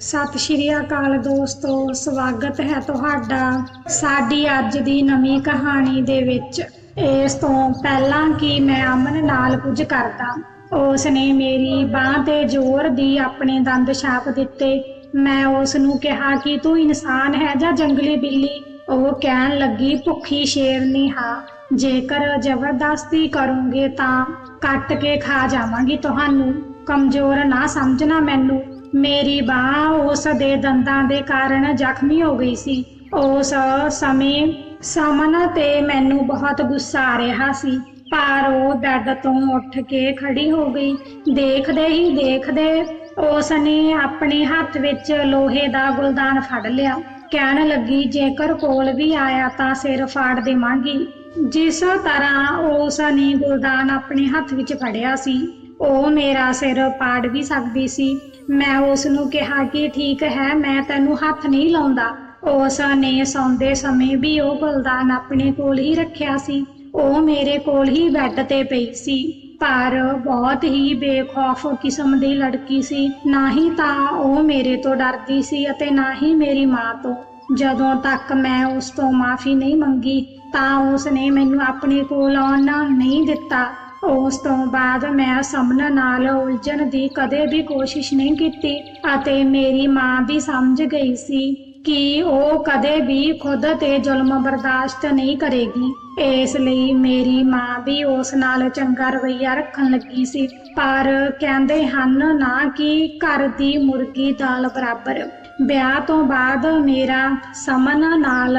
ਸਤਿ ਸ਼੍ਰੀ ਅਕਾਲ ਦੋਸਤੋ, ਸਵਾਗਤ ਹੈ ਤੁਹਾਡਾ ਸਾਡੀ ਅੱਜ ਦੀ ਨਵੀਂ ਕਹਾਣੀ ਦੇ ਵਿੱਚ। ਇਸ ਤੋਂ ਪਹਿਲਾਂ ਕਿ ਮੈਂ ਅਮਨ ਨਾਲ ਕੁਝ ਕਰਦਾ ਉਸ ਨੇ ਮੇਰੀ ਬਾਹ ਤੇ ਜ਼ੋਰ ਦੀ ਆਪਣੇ ਦੰਦ ਛਾਪ ਦਿੱਤੇ। ਮੈਂ ਉਸ ਨੂੰ ਕਿਹਾ ਕਿ ਤੂੰ ਇਨਸਾਨ ਹੈ ਜਾਂ ਜੰਗਲੀ ਬਿੱਲੀ? ਉਹ ਕਹਿਣ ਲੱਗੀ, ਭੁੱਖੀ ਸ਼ੇਰਨੀ ਹਾਂ ਜੇਕਰ ਜ਼ਬਰਦਸਤੀ ਕਰੋਗੇ ਤਾਂ ਕੱਟ ਕੇ ਖਾ ਜਾਵਾਂਗੀ ਤੁਹਾਨੂੰ। ਕਮਜ਼ੋਰ ਨਾ ਸਮਝਣਾ ਮੈਨੂੰ। ਮੇਰੀ ਬਾਹ ਉਸ ਦੇ ਦੰਦਾਂ ਦੇ ਕਾਰਨ ਜ਼ਖਮੀ ਹੋ ਗਈ ਸੀ। ਉਸ ਸਮੇਂ ਸਮਨ ਤੇ ਮੈਨੂੰ ਬਹੁਤ ਗੁੱਸਾ ਆ ਰਿਹਾ ਸੀ। ਪਰ ਉਹ ਬੈੱਡ ਤੋਂ ਉੱਠ ਕੇ ਖੜੀ ਹੋ ਗਈ। ਦੇਖਦੇ ਹੀ ਦੇਖਦੇ ਉਸ ਨੇ ਆਪਣੇ ਹੱਥ ਵਿੱਚ ਲੋਹੇ ਦਾ ਗੁਲਦਾਨ ਫੜ ਲਿਆ। ਕਹਿਣ ਲੱਗੀ, ਜੇਕਰ ਕੋਲ ਵੀ ਆਇਆ ਤਾਂ ਸਿਰ ਫਾੜ ਦੇਵਾਂਗੀ। ਜਿਸ ਤਰ੍ਹਾਂ ਉਸ ਨੇ ਗੁਲਦਾਨ ਆਪਣੇ ਹੱਥ ਵਿੱਚ ਫੜਿਆ ਸੀ। ਉਹ ਮੇਰਾ ਸਿਰ ਪਾੜ ਵੀ ਸਕਦੀ ਸੀ। ਮੈਂ ਉਸ ਨੂੰ ਕਿਹਾ ਕਿ ਠੀਕ ਹੈ, ਮੈਂ ਤੈਨੂੰ ਹੱਥ ਨਹੀਂ ਲਾਉਂਦਾ। ਉਸ ਨੇ ਸੌਂਦੇ ਸਮੇਂ ਵੀ ਉਹ ਗੁਲਦਾਨ ਆਪਣੇ ਕੋਲ ਹੀ ਰੱਖਿਆ ਸੀ। ਉਹ ਮੇਰੇ ਕੋਲ ਹੀ ਬੈੱਡ ਤੇ ਪਈ ਸੀ। ਪਰ ਬਹੁਤ ਹੀ ਬੇਖੌਫ ਕਿਸਮ ਦੀ ਲੜਕੀ ਸੀ। ਨਾ ਹੀ ਤਾਂ ਉਹ ਮੇਰੇ ਤੋਂ ਡਰਦੀ ਸੀ ਅਤੇ ਨਾ ਹੀ ਮੇਰੀ ਮਾਂ ਤੋਂ। ਜਦੋਂ ਤੱਕ ਮੈਂ ਉਸ ਤੋਂ ਮਾਫੀ ਨਹੀਂ ਮੰਗੀ, ਤਾਂ ਉਸ ਨੇ ਮੈਨੂੰ ਆਪਣੇ ਕੋਲ ਆਉਣ ਨਹੀਂ ਦਿੱਤਾ। ਉਸ ਤੋਂ ਬਾਅਦ ਮੈਂ ਸਮਨ ਨਾਲ ਉਲਝਣ ਦੀ ਕਦੇ ਵੀ ਕੋਸ਼ਿਸ਼ ਨਹੀਂ ਕੀਤੀ ਅਤੇ ਮੇਰੀ ਮਾਂ ਵੀ ਸਮਝ ਗਈ ਸੀ ਕਿ ਉਹ ਕਦੇ ਵੀ ਖੁਦ ਤੇ ਜ਼ੁਲਮ ਬਰਦਾਸ਼ਤ ਨਹੀਂ ਕਰੇਗੀ। ਇਸ ਲਈ ਮੇਰੀ ਮਾਂ ਵੀ ਉਸ ਨਾਲ ਚੰਗਾ ਰਵੱਈਆ ਰੱਖਣ ਲੱਗੀ ਸੀ। ਪਰ ਕਹਿੰਦੇ ਹਨ ਨਾ ਕਿ ਘਰ ਦੀ ਮੁਰਗੀ ਦਾਲ ਬਰਾਬਰ। ਵਿਆਹ ਤੋਂ ਬਾਅਦ ਮੇਰਾ ਸਮਨ ਨਾਲ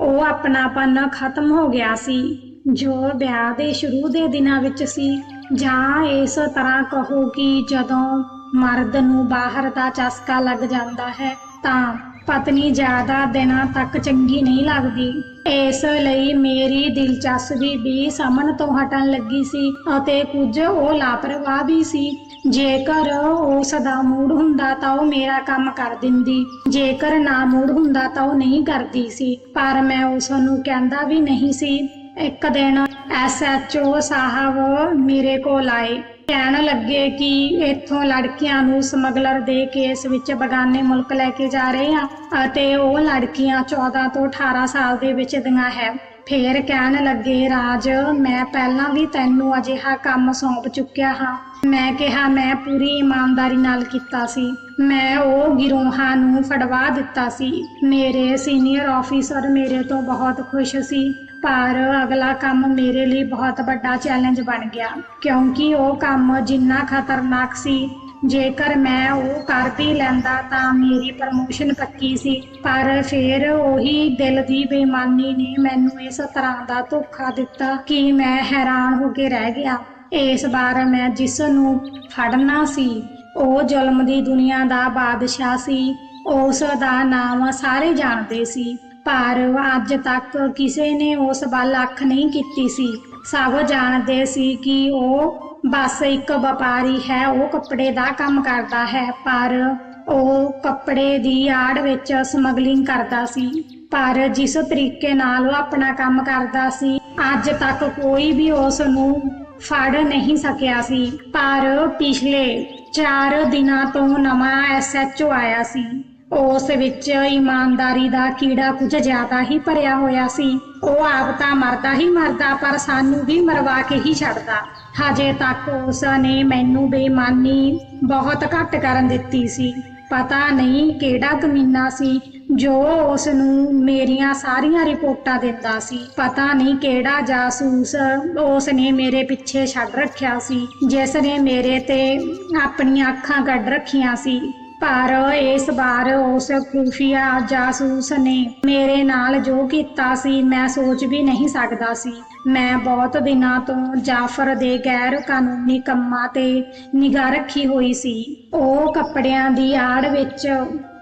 ਉਹ ਆਪਣਾਪਨ ਖਤਮ ਹੋ ਗਿਆ ਸੀ। ਜੋ ਵਿਆਹ ਦੇ ਸ਼ੁਰੂ ਦੇ ਦਿਨਾਂ ਵਿੱਚ ਸੀ, ਜਾਂ ਇਸ ਤਰ੍ਹਾਂ ਕਹੋ ਕਿ ਜਦੋਂ ਮਰਦ ਨੂੰ ਬਾਹਰ ਦਾ ਚਸਕਾ ਲੱਗ ਜਾਂਦਾ ਹੈ, ਤਾਂ ਪਤਨੀ ਜ਼ਿਆਦਾ ਦਿਨਾਂ ਤੱਕ ਚੰਗੀ ਨਹੀਂ ਲੱਗਦੀ। ਇਸ ਲਈ ਮੇਰੀ ਦਿਲਚਸਪੀ ਵੀ ਸਮਨ ਤੋਂ ਹਟਣ ਲੱਗੀ ਸੀ ਅਤੇ ਕੁਝ ਉਹ ਲਾਪਰਵਾਹ ਵੀ ਸੀ। ਜੇਕਰ ਉਸ ਦਾ ਮੂਡ ਹੁੰਦਾ ਤਾਂ ਉਹ ਮੇਰਾ ਕੰਮ ਕਰ ਦਿੰਦੀ। ਜੇਕਰ ਨਾ ਮੂਡ ਹੁੰਦਾ ਤਾਂ ਉਹ ਨਹੀਂ ਕਰਦੀ ਸੀ, ਪਰ ਮੈਂ ਉਸ ਨੂੰ ਕਹਿੰਦਾ ਵੀ ਨਹੀਂ ਸੀ। ਇੱਕ ਦਿਨ ਐਸਐਚਓ ਸਾਹਿਬ ਮੇਰੇ ਕੋਲ ਆਏ। ਕਹਿਣ ਲੱਗੇ ਕਿ ਇੱਥੋਂ ਲੜਕੀਆਂ ਨੂੰ ਸਮਗਲਰ ਦੇ ਕੇਸ ਵਿੱਚ ਬਗਾਨੇ ਮੁਲਕ ਲੈ ਕੇ ਜਾ ਰਹੇ ਆ ਅਤੇ ਉਹ ਲੜਕੀਆਂ 14 ਤੋਂ 18 ਸਾਲ ਦੇ ਵਿੱਚ ਦੀਆਂ ਹੈ। ਫੇਰ ਕਹਿਣ ਲੱਗੇ, ਰਾਜ, ਮੈਂ ਪਹਿਲਾਂ ਵੀ ਤੈਨੂੰ ਅਜਿਹਾ ਕੰਮ ਸੌਂਪ ਚੁੱਕਿਆ ਹਾਂ। ਮੈਂ ਕਿਹਾ, ਮੈਂ ਪੂਰੀ ਇਮਾਨਦਾਰੀ ਨਾਲ ਕੀਤਾ ਸੀ। ਮੈਂ ਉਹ ਗਿਰੋਹਾਂ ਨੂੰ ਫੜਵਾ ਦਿੱਤਾ ਸੀ। ਮੇਰੇ ਸੀਨੀਅਰ ਆਫੀਸਰ ਮੇਰੇ ਤੋਂ ਬਹੁਤ ਖੁਸ਼ ਸੀ। ਪਰ ਅਗਲਾ ਕੰਮ ਮੇਰੇ ਲਈ ਬਹੁਤ ਵੱਡਾ ਚੈਲੰਜ ਬਣ ਗਿਆ, ਕਿਉਂਕਿ ਉਹ ਕੰਮ ਜਿੰਨਾ ਖਤਰਨਾਕ ਸੀ। ਜੇਕਰ ਮੈਂ ਉਹ ਕਰ ਵੀ ਲੈਂਦਾ ਤਾਂ ਮੇਰੀ ਪ੍ਰਮੋਸ਼ਨ ਪੱਕੀ ਸੀ, ਪਰ ਫਿਰ ਉਹੀ ਦਿਲ ਦੀ ਬੇਈਮਾਨੀ ਨੇ ਮੈਨੂੰ ਇਸ ਤਰ੍ਹਾਂ ਦਾ ਧੋਖਾ ਦਿੱਤਾ ਕਿ ਮੈਂ ਹੈਰਾਨ ਹੋ ਕੇ ਰਹਿ ਗਿਆ। ਇਸ ਵਾਰ ਮੈਂ ਜਿਸ ਨੂੰ ਫੜਨਾ ਸੀ, ਉਹ ਜ਼ੁਲਮ ਦੀ ਦੁਨੀਆ ਦਾ ਬਾਦਸ਼ਾਹ ਸੀ। ਉਸ ਦਾ ਨਾਮ ਸਾਰੇ ਜਾਣਦੇ ਸੀ। ਪਰ ਅੱਜ ਤੱਕ ਕਿਸੇ ਨੇ ਉਸ ਵੱਲ ਅੱਖ ਨਹੀਂ ਕੀਤੀ ਸੀ। ਸਭ ਜਾਣਦੇ ਸੀ ਕਿ ਉਹ ਬਸ ਇੱਕ ਵਪਾਰੀ ਹੈ, ਉਹ ਕੱਪੜੇ ਦਾ ਕੰਮ ਕਰਦਾ ਹੈ, ਪਰ ਉਹ ਕੱਪੜੇ ਦੀ ਆੜ ਵਿੱਚ ਸਮਗਲਿੰਗ ਕਰਦਾ ਸੀ। ਪਰ ਜਿਸ ਤਰੀਕੇ ਨਾਲ ਉਹ ਆਪਣਾ ਕੰਮ ਕਰਦਾ ਸੀ, ਅੱਜ ਤੱਕ ਕੋਈ ਵੀ ਉਸ ਨੂੰ ਫੜ ਨਹੀਂ ਸਕਿਆ ਸੀ। ਪਰ ਪਿਛਲੇ 4 ਦਿਨਾਂ ਤੋਂ ਨਵਾਂ ਐਸਐਚਓ ਆਇਆ ਸੀ। ਉਸ ਵਿੱਚ ਇਮਾਨਦਾਰੀ ਦਾ ਕੀੜਾ ਕੁਝ ਜ਼ਿਆਦਾ ਹੀ ਭਰਿਆ ਹੋਇਆ ਸੀ। ਉਹ ਆਪ ਤਾਂ ਮਰਦਾ ਹੀ ਮਰਦਾ, ਪਰ ਸਾਨੂੰ ਵੀ ਮਰਵਾ ਕੇ ਹੀ ਛੱਡਦਾ। ਹਜੇ ਤੱਕ ਉਸ ਨੇ ਮੈਨੂੰ ਬੇਈਮਾਨੀ ਬਹੁਤ ਘੱਟ ਕਰਨ ਦਿੱਤੀ ਸੀ। ਪਤਾ ਨਹੀਂ ਕਿਹੜਾ ਕਮੀਨਾ ਸੀ, ਜੋ ਉਸ ਨੂੰ ਮੇਰੀਆਂ ਸਾਰੀਆਂ ਰਿਪੋਰਟਾਂ ਦਿੰਦਾ ਸੀ। ਪਤਾ ਨਹੀਂ ਕਿਹੜਾ ਜਾਸੂਸ ਉਸ ਨੇ ਮੇਰੇ ਪਿੱਛੇ ਛੱਡ ਰੱਖਿਆ ਸੀ, ਜਿਸ ਨੇ ਮੇਰੇ ਤੇ ਆਪਣੀਆਂ ਅੱਖਾਂ ਕੱਢ ਰੱਖੀਆਂ ਸੀ। ਪਰ ਇਸ ਵਾਰ ਉਸ ਖੁਫੀਆ ਜਾਸੂਸ ਨੇ ਮੇਰੇ ਨਾਲ ਜੋ ਕੀਤਾ ਸੀ, ਮੈਂ ਸੋਚ ਵੀ ਨਹੀਂ ਸਕਦਾ ਸੀ। ਮੈਂ ਬਹੁਤ ਦਿਨਾਂ ਤੋਂ ਜਾਫਰ ਦੇ ਗੈਰ ਕਾਨੂੰਨੀ ਕੰਮਾਂ ਤੇ ਨਿਗਾਹ ਰੱਖੀ ਹੋਈ ਸੀ। ਉਹ ਕੱਪੜਿਆਂ ਦੀ ਆੜ ਵਿੱਚ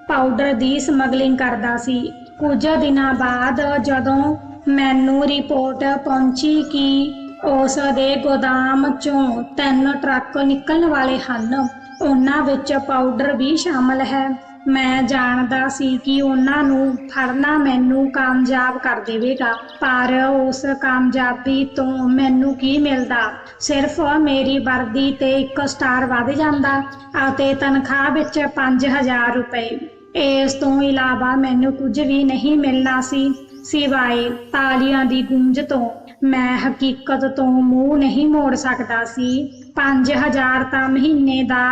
ਪਾਊਡਰ ਦੀ ਸਮਗਲਿੰਗ ਕਰਦਾ ਸੀ। ਕੁਝ ਦਿਨਾਂ ਬਾਅਦ ਜਦੋਂ ਮੈਨੂੰ ਰਿਪੋਰਟ ਪਹੁੰਚੀ ਕਿ ਉਸ ਦੇ ਗੋਦਾਮ ਚੋਂ ਤਿੰਨ ਟਰੱਕ ਨਿਕਲਣ ਵਾਲੇ ਹਨ ਉਹਨਾਂ ਵਿੱਚ ਪਾਊਡਰ ਵੀ ਸ਼ਾਮਲ ਹੈ। ਮੈਂ ਜਾਣਦਾ ਸੀ ਕਿ ਉਹਨਾਂ ਨੂੰ ਫੜਨਾ ਮੈਨੂੰ ਕਾਮਯਾਬ ਕਰ ਦੇਵੇਗਾ, ਪਰ ਉਸ ਕਾਮਯਾਬੀ ਤੋਂ ਮੈਨੂੰ ਕੀ ਮਿਲਦਾ? ਸਿਰਫ ਮੇਰੀ ਵਰਦੀ ਤੇ ਇੱਕ ਸਟਾਰ ਵਧ ਜਾਂਦਾ ਅਤੇ ਤਨਖਾਹ ਵਿੱਚ 5000 ਰੁਪਏ। ਇਸ ਤੋਂ ਇਲਾਵਾ ਮੈਨੂੰ ਕੁਝ ਵੀ ਨਹੀਂ ਮਿਲਣਾ ਸੀ, ਸਿਵਾਏ ਤਾਲੀਆਂ ਦੀ ਗੂੰਜ ਤੋਂ। ਮੈਂ ਹਕੀਕਤ ਤੋਂ ਮੂੰਹ ਨਹੀਂ ਮੋੜ ਸਕਦਾ ਸੀ। 5000 ਤਾਂ ਮਹੀਨੇ ਦਾ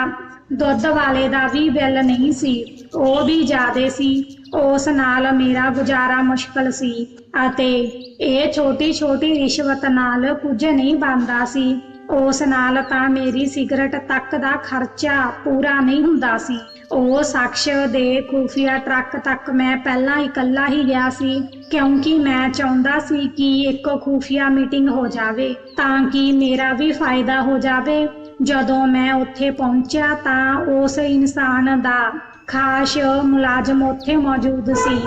ਦੁੱਧ ਵਾਲੇ ਦਾ ਵੀ ਬਿੱਲ ਨਹੀਂ ਸੀ। ਉਹ ਵੀ ਜ਼ਿਆਦੇ ਸੀ। ਉਸ ਨਾਲ ਮੇਰਾ ਗੁਜ਼ਾਰਾ ਮੁਸ਼ਕਲ ਸੀ ਅਤੇ ਇਹ ਛੋਟੀ ਛੋਟੀ ਰਿਸ਼ਵਤ ਨਾਲ ਕੁਝ ਨਹੀਂ ਬਣਦਾ ਸੀ। ਉਸ ਨਾਲ ਤਾਂ ਮੇਰੀ ਸਿਗਰਟ ਤੱਕ ਦਾ ਖਰਚਾ ਪੂਰਾ ਨਹੀਂ ਹੁੰਦਾ ਸੀ। ਉਹ ਸ਼ਖਸ ਦੇ ਖੂਫੀਆ ਟਰੱਕ ਤੱਕ ਮੈਂ ਪਹਿਲਾਂ ਇਕੱਲਾ ਹੀ ਗਿਆ ਸੀ। ਕਿਉਂਕਿ ਮੈਂ ਚਾਹੁੰਦਾ ਸੀ ਕਿ ਇੱਕ ਖੂਫੀਆ ਮੀਟਿੰਗ ਹੋ ਜਾਵੇ, ਤਾਂ ਕਿ ਮੇਰਾ ਵੀ ਫਾਇਦਾ ਹੋ ਜਾਵੇ। ਜਦੋਂ ਮੈਂ ਉੱਥੇ ਪਹੁੰਚਿਆ ਤਾਂ ਉਸ ਇਨਸਾਨ ਦਾ ਖਾਸ ਮੁਲਾਜ਼ਮ ਉੱਥੇ ਮੌਜੂਦ ਸੀ।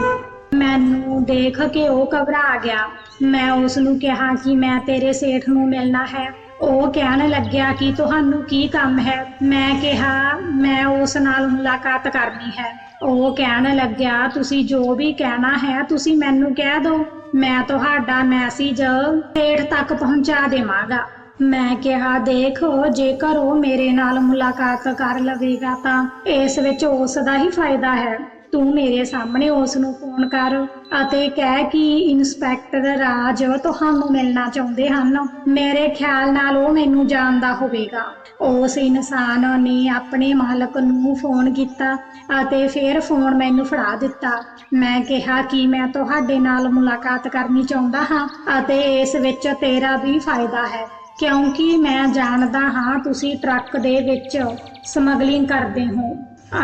ਮੈਨੂੰ ਦੇਖ ਕੇ ਉਹ ਘਬਰਾ ਗਿਆ। ਮੈਂ ਉਸ ਨੂੰ ਕਿਹਾ ਕਿ ਮੈਂ ਤੇਰੇ ਸੇਠ ਨੂੰ ਮਿਲਣਾ ਹੈ। ਉਹ ਕਹਿਣ ਲੱਗਿਆ ਕਿ ਤੁਹਾਨੂੰ ਕੀ ਕੰਮ ਹੈ? ਮੈਂ ਕਿਹਾ, ਮੈਂ ਉਸ ਨਾਲ ਮੁਲਾਕਾਤ ਕਰਨੀ ਹੈ। ਉਹ ਕਹਿਣ ਲੱਗਿਆ, ਤੁਸੀਂ ਜੋ ਵੀ ਕਹਿਣਾ ਹੈ, ਤੁਸੀਂ ਮੈਨੂੰ ਕਹਿ ਦਿਓ। ਮੈਂ ਤੁਹਾਡਾ ਮੈਸੇਜ ਸੇਠ ਤੱਕ ਪਹੁੰਚਾ ਦੇਵਾਂਗਾ। ਮੈਂ ਕਿਹਾ, ਦੇਖੋ, ਜੇਕਰ ਉਹ ਮੇਰੇ ਨਾਲ ਮੁਲਾਕਾਤ ਕਰ ਲਵੇਗਾ ਤਾਂ ਇਸ ਵਿੱਚ ਉਸ ਦਾ ਹੀ ਫਾਇਦਾ ਹੈ। ਤੂੰ ਮੇਰੇ ਸਾਹਮਣੇ ਉਸ ਨੂੰ ਫੋਨ ਕਰ ਅਤੇ ਕਹਿ ਕਿ ਇਨਸਪੈਕਟਰ ਰਾਜ ਤੁਹਾਨੂੰ ਮਿਲਣਾ ਚਾਹੁੰਦੇ ਹਨ। ਮੇਰੇ ਖਿਆਲ ਨਾਲ ਉਹ ਮੈਨੂੰ ਜਾਣਦਾ ਹੋਵੇਗਾ। ਉਸ ਇਨਸਾਨ ਨੇ ਆਪਣੇ ਮਾਲਕ ਨੂੰ ਫੋਨ ਕੀਤਾ ਅਤੇ ਫਿਰ ਫੋਨ ਮੈਨੂੰ ਫੜਾ ਦਿੱਤਾ। ਮੈਂ ਕਿਹਾ ਕਿ ਮੈਂ ਤੁਹਾਡੇ ਨਾਲ ਮੁਲਾਕਾਤ ਕਰਨੀ ਚਾਹੁੰਦਾ ਹਾਂ ਅਤੇ ਇਸ ਵਿੱਚ ਤੇਰਾ ਵੀ ਫਾਇਦਾ ਹੈ, ਕਿਉਂਕਿ ਮੈਂ ਜਾਣਦਾ ਹਾਂ ਤੁਸੀਂ ਟਰੱਕ ਦੇ ਵਿੱਚ ਸਮਗਲਿੰਗ ਕਰਦੇ ਹੋ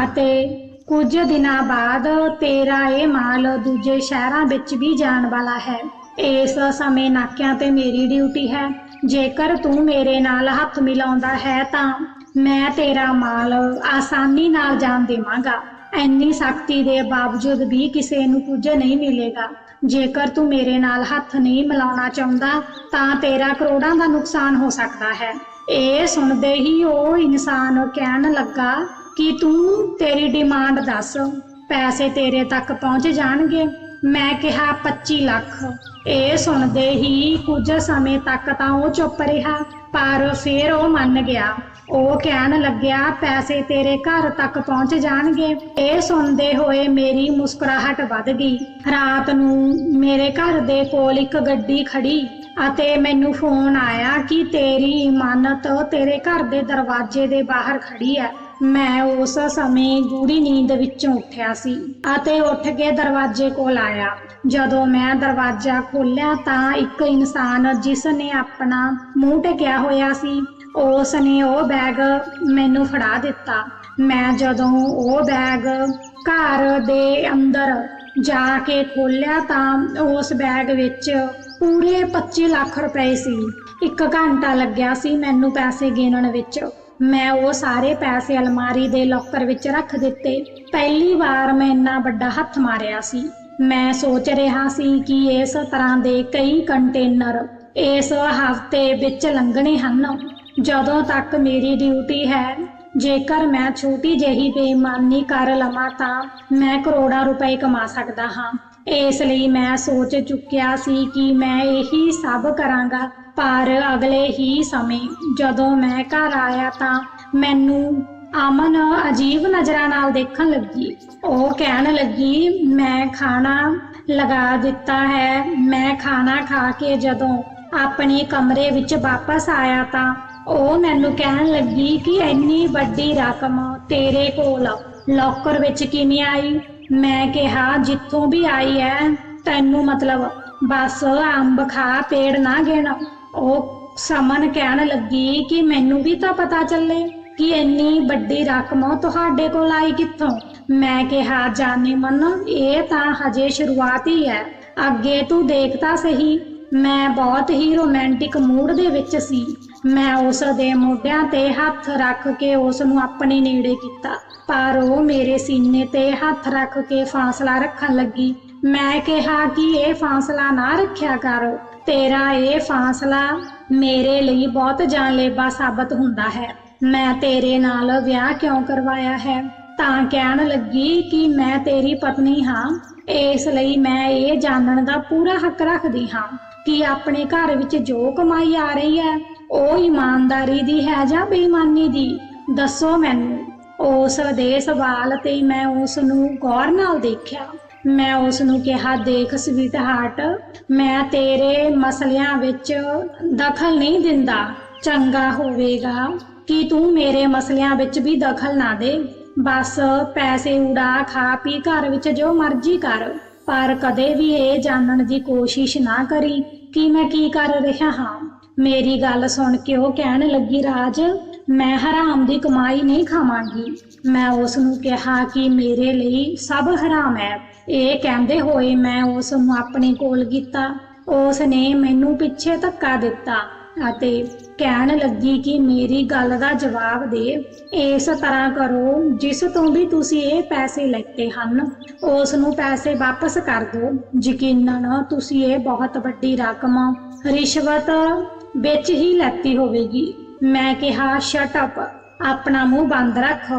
ਅਤੇ ਕੁਝ ਦਿਨਾਂ ਬਾਅਦ ਤੇਰਾ ਇਹ ਮਾਲ ਦੂਜੇ ਸ਼ਹਿਰਾਂ ਵਿੱਚ ਵੀ ਜਾਣ ਵਾਲਾ ਹੈ। ਇਸ ਸਮੇਂ ਨਾਕਿਆਂ ਤੇ ਮੇਰੀ ਡਿਊਟੀ ਹੈ। ਜੇਕਰ ਤੂੰ ਮੇਰੇ ਨਾਲ ਹੱਥ ਮਿਲਾਉਂਦਾ ਹੈ ਤਾਂ ਮੈਂ ਤੇਰਾ ਮਾਲ ਆਸਾਨੀ ਨਾਲ ਜਾਣ ਦੇਵਾਂਗਾ। ਇੰਨੀ ਸਖਤੀ ਦੇ ਬਾਵਜੂਦ ਵੀ ਕਿਸੇ ਨੂੰ ਕੁਝ ਨਹੀਂ ਮਿਲੇਗਾ। ਜੇਕਰ ਤੂੰ ਮੇਰੇ ਨਾਲ ਹੱਥ ਨਹੀਂ ਮਿਲਾਉਣਾ ਚਾਹੁੰਦਾ, ਤਾਂ ਤੇਰਾ ਕਰੋੜਾਂ ਦਾ ਨੁਕਸਾਨ ਹੋ ਸਕਦਾ ਹੈ। ਇਹ ਸੁਣਦੇ ਹੀ ਉਹ ਇਨਸਾਨ ਕਹਿਣ ਲੱਗਾ ਕਿ ਤੂੰ ਤੇਰੀ ਡਿਮਾਂਡ ਦੱਸ, ਪੈਸੇ ਤੇਰੇ ਤੱਕ ਪਹੁੰਚ ਜਾਣਗੇ। ਮੈਂ ਕਿਹਾ 25 ਲੱਖ। ਇਹ ਸੁਣਦੇ ਹੀ ਕੁਝ ਸਮੇਂ ਤੱਕ ਤਾਂ ਉਹ ਚੁੱਪ ਰਿਹਾ, ਪਰ ਫਿਰ ਉਹ ਮੰਨ ਗਿਆ। ਉਹ ਕਹਿਣ ਲੱਗਿਆ, ਪੈਸੇ ਤੇਰੇ ਘਰ ਤੱਕ ਪਹੁੰਚ ਜਾਣਗੇ। ਇਹ ਸੁਣਦੇ ਹੋਏ ਮੇਰੀ ਮੁਸਕਰਾਹਟ ਵੱਧ ਗਈ। ਰਾਤ ਨੂੰ ਮੇਰੇ ਘਰ ਦੇ ਕੋਲ ਇੱਕ ਗੱਡੀ ਖੜੀ ਅਤੇ ਮੈਨੂੰ ਫੋਨ ਆਇਆ ਕਿ ਤੇਰੀ ਇਮਾਨਤ ਤੇਰੇ ਘਰ ਦੇ ਦਰਵਾਜ਼ੇ ਦੇ ਬਾਹਰ ਖੜੀ ਹੈ। ਮੈਂ ਉਸ ਸਮੇਂ ਗੂੜੀ ਨੀਂਦ ਵਿੱਚੋਂ ਉੱਠਿਆ ਸੀ ਅਤੇ ਉੱਠ ਕੇ ਦਰਵਾਜ਼ੇ ਕੋਲ ਆਇਆ। ਜਦੋਂ ਮੈਂ ਦਰਵਾਜ਼ਾ ਖੋਲ੍ਹਿਆ ਤਾਂ ਇੱਕ ਇਨਸਾਨ ਜਿਸ ਨੇ ਆਪਣਾ ਮੂੰਹ ਟੇਕਿਆ ਹੋਇਆ ਸੀ ਉਸ ਨੇ ਉਹ ਬੈਗ ਮੈਨੂੰ ਫੜਾ ਦਿੱਤਾ। ਮੈਂ ਜਦੋਂ ਉਹ ਬੈਗ ਘਰ ਦੇ ਅੰਦਰ ਜਾ ਕੇ ਖੋਲ੍ਹਿਆ ਤਾਂ ਉਸ ਬੈਗ ਵਿੱਚ ਪੂਰੇ 25 ਲੱਖ ਰੁਪਏ ਸੀ। ਇੱਕ ਘੰਟਾ ਲੱਗਿਆ ਸੀ ਮੈਨੂੰ ਪੈਸੇ ਗਿਣਨ ਵਿੱਚ। ਮੈਂ ਉਹ ਸਾਰੇ ਪੈਸੇ ਅਲਮਾਰੀ ਦੇ ਲੋਕਰ ਵਿੱਚ ਰੱਖ ਦਿੱਤੇ। ਪਹਿਲੀ ਵਾਰ ਮੈਂ ਇੰਨਾ ਵੱਡਾ ਹੱਥ ਮਾਰਿਆ ਸੀ। ਮੈਂ ਸੋਚ ਰਿਹਾ ਸੀ ਕਿ ਇਸ ਤਰ੍ਹਾਂ ਦੇ ਕਈ ਕੰਟੇਨਰ ਇਸ ਹਫ਼ਤੇ ਵਿੱਚ ਲੰਘਣੇ ਹਨ। ਜਦੋਂ ਤੱਕ ਮੇਰੀ ਡਿਊਟੀ ਹੈ, ਜੇਕਰ ਮੈਂ ਛੋਟੀ ਜਿਹੀ ਬੇਈਮਾਨੀ ਕਰ ਲਵਾਂ ਤਾਂ ਮੈਂ ਕਰੋੜਾਂ ਰੁਪਏ ਕਮਾ ਸਕਦਾ ਹਾਂ। ਇਸ ਲਈ ਮੈਂ ਸੋਚ ਚੁੱਕਿਆ ਸੀ ਕਿ ਮੈਂ ਇਹੀ ਸਭ ਕਰਾਂਗਾ। ਪਰ ਅਗਲੇ ਹੀ ਸਮੇਂ ਜਦੋਂ ਮੈਂ ਘਰ ਆਇਆ ਤਾਂ ਮੈਨੂੰ ਅਮਨ ਅਜੀਬ ਨਜ਼ਰਾਂ ਨਾਲ ਦੇਖਣ ਲੱਗੀ। ਉਹ ਕਹਿਣ ਲੱਗੀ, ਮੈਂ ਖਾਣਾ ਲਗਾ ਦਿੱਤਾ ਹੈ। ਮੈਂ ਖਾਣਾ ਖਾ ਕੇ ਜਦੋਂ ਆਪਣੇ ਕਮਰੇ ਵਿੱਚ ਵਾਪਸ ਆਇਆ ਤਾਂ ਉਹ ਮੈਨੂੰ ਕਹਿਣ ਲੱਗੀ ਕਿ ਇੰਨੀ ਵੱਡੀ ਰਕਮ ਤੇਰੇ ਕੋਲ ਲੋਕਰ ਵਿੱਚ ਕਿਵੇਂ ਆਈ? ਮੈਂ ਕਿਹਾ, ਜਿੱਥੋਂ ਵੀ ਆਈ ਹੈ, ਤੈਨੂੰ ਮਤਲਬ ਬਸ ਅੰਬ ਖਾ ਪੇੜ ਨਾ ਗਿਣ। ਉਹ ਸਮਨ ਕਹਿਣ ਲੱਗੀ ਕਿ ਮੈਨੂੰ ਵੀ ਤਾਂ ਪਤਾ ਚੱਲੇ ਕਿ ਇੰਨੀ ਵੱਡੀ ਰਕਮ ਤੁਹਾਡੇ ਕੋਲ ਆਈ ਕਿੱਥੋਂ? ਮੈਂ ਕਿਹਾ, ਜਾਨੇ ਮਨ, ਇਹ ਤਾਂ ਹਜੇ ਸ਼ੁਰੂਆਤ ਹੀ ਹੈ। ਅੱਗੇ ਤੂੰ ਦੇਖ ਤਾਂ ਸਹੀ। ਮੈਂ ਬਹੁਤ ਹੀ ਰੋਮਾਂਟਿਕ ਮੂਡ ਦੇ ਵਿੱਚ ਸੀ। ਮੈਂ ਉਸ ਦੇ ਮੋਢਿਆਂ ਤੇ ਹੱਥ ਰੱਖ ਕੇ ਉਸ ਨੂੰ ਆਪਣੇ ਨੇੜੇ ਕੀਤਾ। ਪਰ ਉਹ ਮੇਰੇ ਸੀਨੇ ਤੇ ਹੱਥ ਰੱਖ ਕੇ ਫਾਸਲਾ ਰੱਖਣ ਲੱਗੀ। ਮੈਂ ਕਿਹਾ ਕਿ ਇਹ ਫਾਸਲਾ ਨਾ ਰੱਖਿਆ ਕਰ। ਤੇਰਾ ਇਹ ਫਾਸਲਾ ਮੇਰੇ ਲਈ ਬਹੁਤ ਜਾਨਲੇਵਾ ਸਾਬਤ ਹੁੰਦਾ ਹੈ। ਮੈਂ ਤੇਰੇ ਨਾਲ ਵਿਆਹ ਕਿਉਂ ਕਰਵਾਇਆ ਹੈ? ਤਾਂ ਕਹਿਣ ਲੱਗੀ ਕਿ ਮੈਂ ਤੇਰੀ ਪਤਨੀ ਹਾਂ। ਇਸ ਲਈ ਮੈਂ ਇਹ ਜਾਣਨ ਦਾ ਪੂਰਾ ਹੱਕ ਰੱਖਦੀ ਹਾਂ ਕਿ ਆਪਣੇ ਘਰ ਵਿੱਚ ਜੋ ਕਮਾਈ ਆ ਰਹੀ ਹੈ, ਉਹ ਇਮਾਨਦਾਰੀ ਦੀ ਹੈ ਜਾਂ ਬੇਈਮਾਨੀ ਦੀ? ਦੱਸੋ ਮੈਨੂੰ। ਉਸ ਦੇ ਸਵਾਲ ਤੇ ਮੈਂ ਉਸ ਨੂੰ ਗੌਰ ਨਾਲ ਦੇਖਿਆ। ਮੈਂ ਉਸ ਨੂੰ ਕਿਹਾ, ਦੇਖ ਸਵੀਟ ਹਾਰਟ ਮੈਂ ਤੇਰੇ ਮਸਲਿਆਂ ਵਿੱਚ ਦਖਲ ਨਹੀਂ ਦਿੰਦਾ। ਚੰਗਾ ਹੋਵੇਗਾ ਕਿ ਤੂੰ ਮੇਰੇ ਮਸਲਿਆਂ ਵਿੱਚ ਵੀ ਦਖਲ ਨਾ ਦੇ। ਬਸ ਪੈਸੇ ਉਡਾ, ਖਾ ਪੀ, ਘਰ ਵਿੱਚ ਜੋ ਮਰਜ਼ੀ ਕਰ। ਪਰ ਕਦੇ ਵੀ ਇਹ ਜਾਣਨ ਦੀ ਕੋਸ਼ਿਸ਼ ਨਾ ਕਰੀ ਕਿ ਮੈਂ ਕੀ ਕਰ ਰਿਹਾ ਹਾਂ। ਮੇਰੀ ਗੱਲ ਸੁਣ ਕੇ ਉਹ ਕਹਿਣ ਲੱਗੀ, ਰਾਜ ਮੈਂ ਹਰਾਮ ਦੀ ਕਮਾਈ ਨਹੀਂ ਖਾਵਾਂਗੀ। ਮੈਂ ਉਸ ਨੂੰ ਕਿਹਾ ਕਿ ਮੇਰੇ ਲਈ ਸਭ ਹਰਾਮ ਹੈ। ਇਹ ਕਹਿੰਦੇ ਹੋਏ ਮੈਂ ਉਸ ਨੂੰ ਆਪਣੇ ਕੋਲ ਕੀਤਾ। ਉਸ ਨੇ ਮੈਨੂੰ ਪਿੱਛੇ ਧੱਕਾ ਦਿੱਤਾ ਅਤੇ ਕਹਿਣ ਲੱਗੀ ਕਿ ਮੇਰੀ ਗੱਲ ਦਾ ਜਵਾਬ ਦੇ। ਇਸ ਤਰ੍ਹਾਂ ਕਰੋ, ਜਿਸ ਤੋਂ ਵੀ ਤੁਸੀਂ ਇਹ ਪੈਸੇ ਲੈਤੇ ਹਨ ਉਸ ਨੂੰ ਪੈਸੇ ਵਾਪਸ ਕਰ ਦਿਓ। ਯਕੀਨਨ ਤੁਸੀਂ ਇਹ ਬਹੁਤ ਵੱਡੀ ਰਕਮ ਰਿਸ਼ਵਤ ਵਿੱਚ ਹੀ ਲੈਤੀ ਹੋਵੇਗੀ। ਮੈਂ ਕਿਹਾ, ਸ਼ਟ ਅਪ, ਆਪਣਾ ਮੂੰਹ ਬੰਦ ਰੱਖ।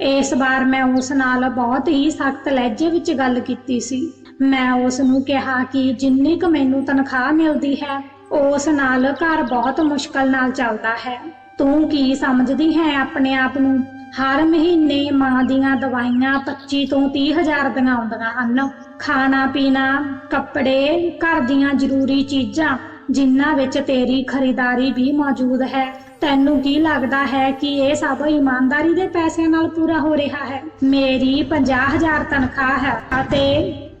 ਇਸ ਵਾਰ ਮੈਂ ਉਸ ਨਾਲ ਬਹੁਤ ਹੀ ਸਖਤ ਲਹਿਜੇ ਵਿੱਚ ਗੱਲ ਕੀਤੀ ਸੀ। ਮੈਂ ਉਸ ਨੂੰ ਕਿਹਾ ਕਿ ਜਿੰਨੀ ਕੁ ਮੈਨੂੰ ਤਨਖਾਹ ਮਿਲਦੀ ਹੈ, ਉਸ ਨਾਲ ਘਰ ਬਹੁਤ ਮੁਸ਼ਕਲ ਨਾਲ ਚੱਲਦਾ ਹੈ। ਤੂੰ ਕੀ ਸਮਝਦੀ ਹੈ ਆਪਣੇ ਆਪ ਨੂੰ? ਹਰ ਮਹੀਨੇ ਮਾਂ ਦੀਆਂ ਦਵਾਈਆਂ 25 ਤੋਂ 30 ਹਜ਼ਾਰ ਦੀਆਂ ਆਉਂਦੀਆਂ ਹਨ। ਖਾਣਾ ਪੀਣਾ ਕੱਪੜੇ, ਘਰ ਦੀਆਂ ਜ਼ਰੂਰੀ ਚੀਜ਼ਾਂ ਜਿਨ੍ਹਾਂ ਵਿੱਚ ਤੇਰੀ ਖਰੀਦਾਰੀ ਵੀ ਮੌਜੂਦ ਹੈ। ਤੈਨੂੰ ਕੀ ਲੱਗਦਾ ਹੈ ਕਿ ਇਹ ਸਭ ਇਮਾਨਦਾਰੀ ਦੇ ਪੈਸਿਆਂ ਨਾਲ ਪੂਰਾ ਹੋ ਰਿਹਾ ਹੈ? ਮੇਰੀ 50000 ਤਨਖਾਹ ਹੈ ਅਤੇ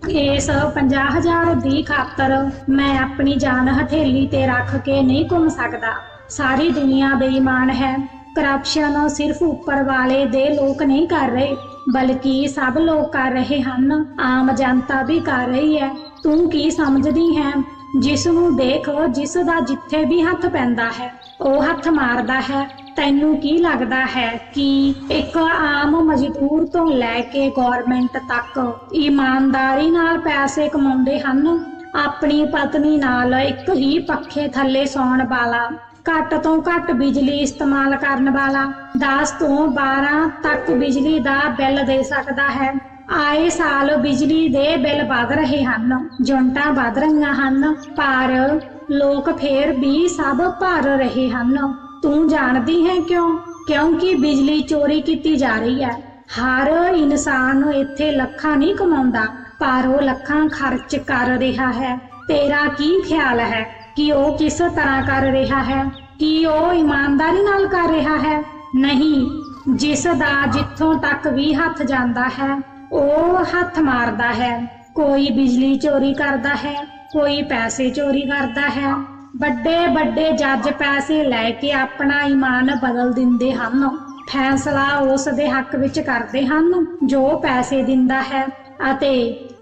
ਇਸ 50000 ਦੀ ਖਾਤਰ ਮੈਂ ਆਪਣੀ ਜਾਨ ਹਥੇਲੀ ਤੇ ਰੱਖ ਕੇ ਨਹੀਂ ਘੁੰਮ ਸਕਦਾ। ਸਾਰੀ ਦੁਨੀਆ ਬੇਈਮਾਨ ਹੈ। ਕਰਪਸ਼ਨ ਸਿਰਫ ਉੱਪਰ ਵਾਲੇ ਦੇ ਲੋਕ ਨਹੀਂ ਕਰ ਰਹੇ, ਬਲਕਿ ਸਭ ਲੋਕ ਕਰ ਰਹੇ ਹਨ। ਆਮ ਜਨਤਾ ਵੀ ਕਰ ਰਹੀ ਹੈ। ਤੂੰ ਕੀ ਸਮਝਦੀ ਹੈ? ਜਿਸ ਨੂੰ ਦੇਖ ਜਿਸ ਦਾ ਜਿੱਥੇ ਵੀ ਹੱਥ ਪੈਂਦਾ ਹੈ, ਉਹ ਹੱਥ ਮਾਰਦਾ ਹੈ। ਤੈਨੂੰ ਕੀ ਲੱਗਦਾ ਹੈ ਕਿ ਇੱਕ ਆਮ ਮਜ਼ਦੂਰ ਤੋਂ ਲੈ ਕੇ ਗਵਰਨਮੈਂਟ ਤੱਕ ਇਮਾਨਦਾਰੀ ਨਾਲ ਪੈਸੇ ਕਮਾਉਂਦੇ ਹਨ? ਆਪਣੀ ਪਤਨੀ ਨਾਲ ਇੱਕ ਹੀ ਪੱਖੇ ਥੱਲੇ ਸੌਣ ਵਾਲਾ, ਘੱਟ ਤੋਂ ਘੱਟ ਬਿਜਲੀ ਇਸਤੇਮਾਲ ਕਰਨ ਵਾਲਾ 10 ਤੋਂ 12 ਤੱਕ ਬਿਜਲੀ ਦਾ ਬਿੱਲ ਦੇ ਸਕਦਾ ਹੈ। ਆਏ ਸਾਲ ਬਿਜਲੀ ਦੇ ਬਿੱਲ ਵਧ ਰਹੇ ਹਨ, ਜੁਨਟਾਂ ਵਧ ਰਹੀਆਂ ਹਨ, ਪਰ ਲੋਕ ਫੇਰ ਵੀ ਸਭ ਭਰ ਰਹੇ ਹਨ। ਤੂੰ ਜਾਣਦੀ ਹੈ ਕਿਉਂ? ਕਿਉਂਕਿ ਬਿਜਲੀ ਚੋਰੀ ਕੀਤੀ ਜਾ ਰਹੀ ਹੈ। ਹਰ ਇਨਸਾਨ ਇੱਥੇ ਲੱਖਾਂ ਨਹੀਂ ਕਮਾਉਂਦਾ, ਪਰ ਉਹ ਲੱਖਾਂ ਖਰਚ ਕਰ ਰਿਹਾ ਹੈ। ਤੇਰਾ ਕੀ ਖਿਆਲ ਹੈ? ਕਿ ਉਹ ਕਿਸ ਤਰ੍ਹਾਂ ਕਰ ਰਿਹਾ ਹੈ? ਕਿ ਉਹ ਇਮਾਨਦਾਰੀ ਨਾਲ ਕਰ ਰਿਹਾ ਹੈ? ਨਹੀਂ, ਜਿਸ ਦਾ ਜਿੱਥੋਂ ਤੱਕ ਵੀ ਹੱਥ ਜਾਂਦਾ ਹੈ ਉਹ ਹੱਥ ਮਾਰਦਾ ਹੈ। ਕੋਈ ਬਿਜਲੀ ਚੋਰੀ ਕਰਦਾ ਹੈ, ਕੋਈ ਪੈਸੇ ਚੋਰੀ ਕਰਦਾ ਹੈ। ਵੱਡੇ ਵੱਡੇ ਜੱਜ ਪੈਸੇ ਲੈ ਕੇ ਆਪਣਾ ਈਮਾਨ ਬਦਲ ਦਿੰਦੇ ਹਨ। ਫੈਸਲਾ ਉਸ ਦੇ ਹੱਕ ਵਿੱਚ ਕਰਦੇ ਹਨ, ਜੋ ਪੈਸੇ ਦਿੰਦਾ ਹੈ ਅਤੇ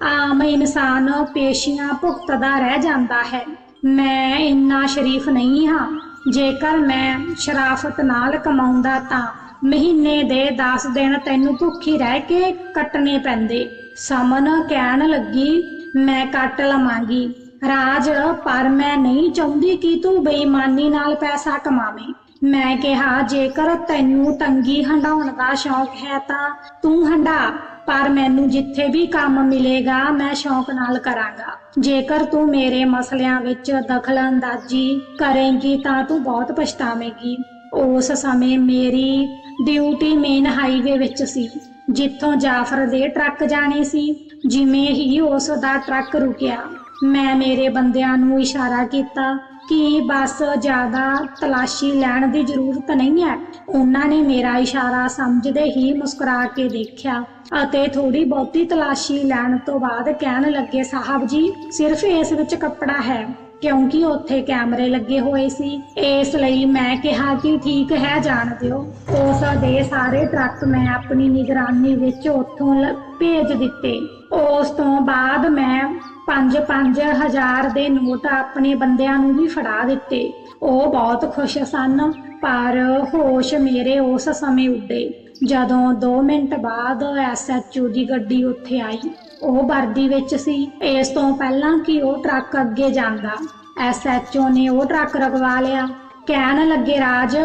ਆਮ ਇਨਸਾਨ ਪੇਸ਼ੀਆਂ ਭੁਗਤਦਾ ਰਹਿ ਜਾਂਦਾ ਹੈ। ਮੈਂ ਇੰਨਾ ਸ਼ਰੀਫ ਨਹੀਂ ਹਾਂ। ਜੇਕਰ ਮੈਂ ਸ਼ਰਾਫਤ ਨਾਲ ਕਮਾਉਂਦਾ ਤਾਂ ਮਹੀਨੇ ਦੇ 10 ਦਿਨ ਤੈਨੂੰ ਭੁੱਖੀ ਰਹਿ ਕੇ ਕੱਟਣੇ ਪੈਂਦੇ। ਸਮਨ ਕਹਿਣ ਲੱਗੀ, ਮੈਂ ਕੱਟ ਲਵਾਂਗੀ। ਰਾਜ, ਪਰ ਮੈਂ ਨਹੀਂ ਚਾਹੁੰਦੀ ਕਿ ਤੂੰ ਬੇਈਮਾਨੀ ਨਾਲ ਪੈਸਾ ਕਮਾਵੇਂ। ਮੈਂ ਕਿਹਾ, ਜੇਕਰ ਤੈਨੂੰ ਤੰਗੀ ਹੰਡਾਉਣ ਦਾ ਸ਼ੌਕ ਹੈ ਤਾਂ ਤੂੰ ਹੰਡਾ ਪਰ ਮੈਨੂੰ ਜਿੱਥੇ ਵੀ ਕੰਮ ਮਿਲੇਗਾ, ਮੈਂ ਸ਼ੌਕ ਨਾਲ ਕਰਾਂਗਾ। ਜੇਕਰ ਤੂੰ ਮੇਰੇ ਮਸਲਿਆਂ ਵਿੱਚ ਦਖਲਅੰਦਾਜ਼ੀ ਕਰੇਂਗੀ ਤਾਂ ਤੂੰ ਬਹੁਤ ਪਛਤਾਵੇਂਗੀ। ਉਸ ਸਮੇਂ ਮੇਰੀ ਡਿਊਟੀ ਮੇਨ ਹਾਈਵੇ ਵਿੱਚ ਸੀ। ਜਿੱਥੋਂ ਜਾਫਰ ਦੇ ਟਰੱਕ ਜਾਣੇ ਸੀ, ਜਿਵੇਂ ਹੀ ਉਸ ਦਾ ਟਰੱਕ ਰੁਕਿਆ, ਮੈਂ ਮੇਰੇ ਬੰਦਿਆਂ ਨੂੰ ਇਸ਼ਾਰਾ ਕੀਤਾ ਕਿ ਬਸ ਜ਼ਿਆਦਾ ਤਲਾਸ਼ੀ ਲੈਣ ਦੀ ਜ਼ਰੂਰਤ ਨਹੀਂ ਹੈ। ਉਹਨਾਂ ਨੇ ਮੇਰਾ ਇਸ਼ਾਰਾ ਸਮਝਦੇ ਹੀ ਮੁਸਕਰਾ ਕੇ ਦੇਖਿਆ ਅਤੇ ਥੋੜੀ ਬਹੁਤੀ ਤਲਾਸ਼ੀ ਲੈਣ ਤੋਂ ਬਾਅਦ ਕਹਿਣ ਲੱਗੇ, ਸਾਹਿਬ ਜੀ, ਸਿਰਫ ਇਸ ਵਿੱਚ ਕੱਪੜਾ ਹੈ। ਕਿਉਂਕਿ ਉੱਥੇ ਕੈਮਰੇ ਲੱਗੇ ਹੋਏ ਸੀ। ਇਸ ਲਈ ਮੈਂ ਕਿਹਾ ਕਿ ਠੀਕ ਹੈ, ਜਾਣ ਦਿਓ। ਉਸ ਦੇ ਸਾਰੇ ਟਰੱਕ ਮੈਂ ਆਪਣੀ ਨਿਗਰਾਨੀ ਵਿੱਚ ਉੱਥੋਂ ਲ- ਭੇਜ ਦਿੱਤੇ। ਉਸ ਤੋਂ ਬਾਅਦ ਮੈਂ 5-5 ਹਜ਼ਾਰ ਦੇ ਨੋਟ ਆਪਣੇ ਬੰਦਿਆਂ ਨੂੰ ਵੀ ਫੜਾ ਦਿੱਤੇ। ਉਹ ਬਹੁਤ ਖੁਸ਼ ਸਨ, ਪਰ ਹੋਸ਼ ਮੇਰੇ ਉਸ ਸਮੇਂ ਉੱਡੇ। ਜਦੋਂ 2 ਮਿੰਟ ਬਾਅਦ ਐਸਐਚਓ ਦੀ ਗੱਡੀ ਉੱਥੇ ਆਈ ਉਹ ਵਰਦੀ ਵਿੱਚ ਸੀ। ਇਸ ਤੋਂ ਪਹਿਲਾਂ ਕਿ ਉਹ ਟਰੱਕ ਅੱਗੇ ਜਾਂਦਾ। ਐਸਐਚਓ ਨੇ ਉਹ ਟਰੱਕ ਰਗਵਾ ਲਿਆ। ਕਹਿਣ ਲੱਗੇ, ਰਾਜ,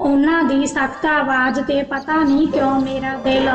ਉਹਨਾਂ ਦੀ ਸਖਤ ਆਵਾਜ਼ ਤੇ ਪਤਾ ਨਹੀਂ ਕਿਉਂ ਮੇਰਾ ਦਿਲ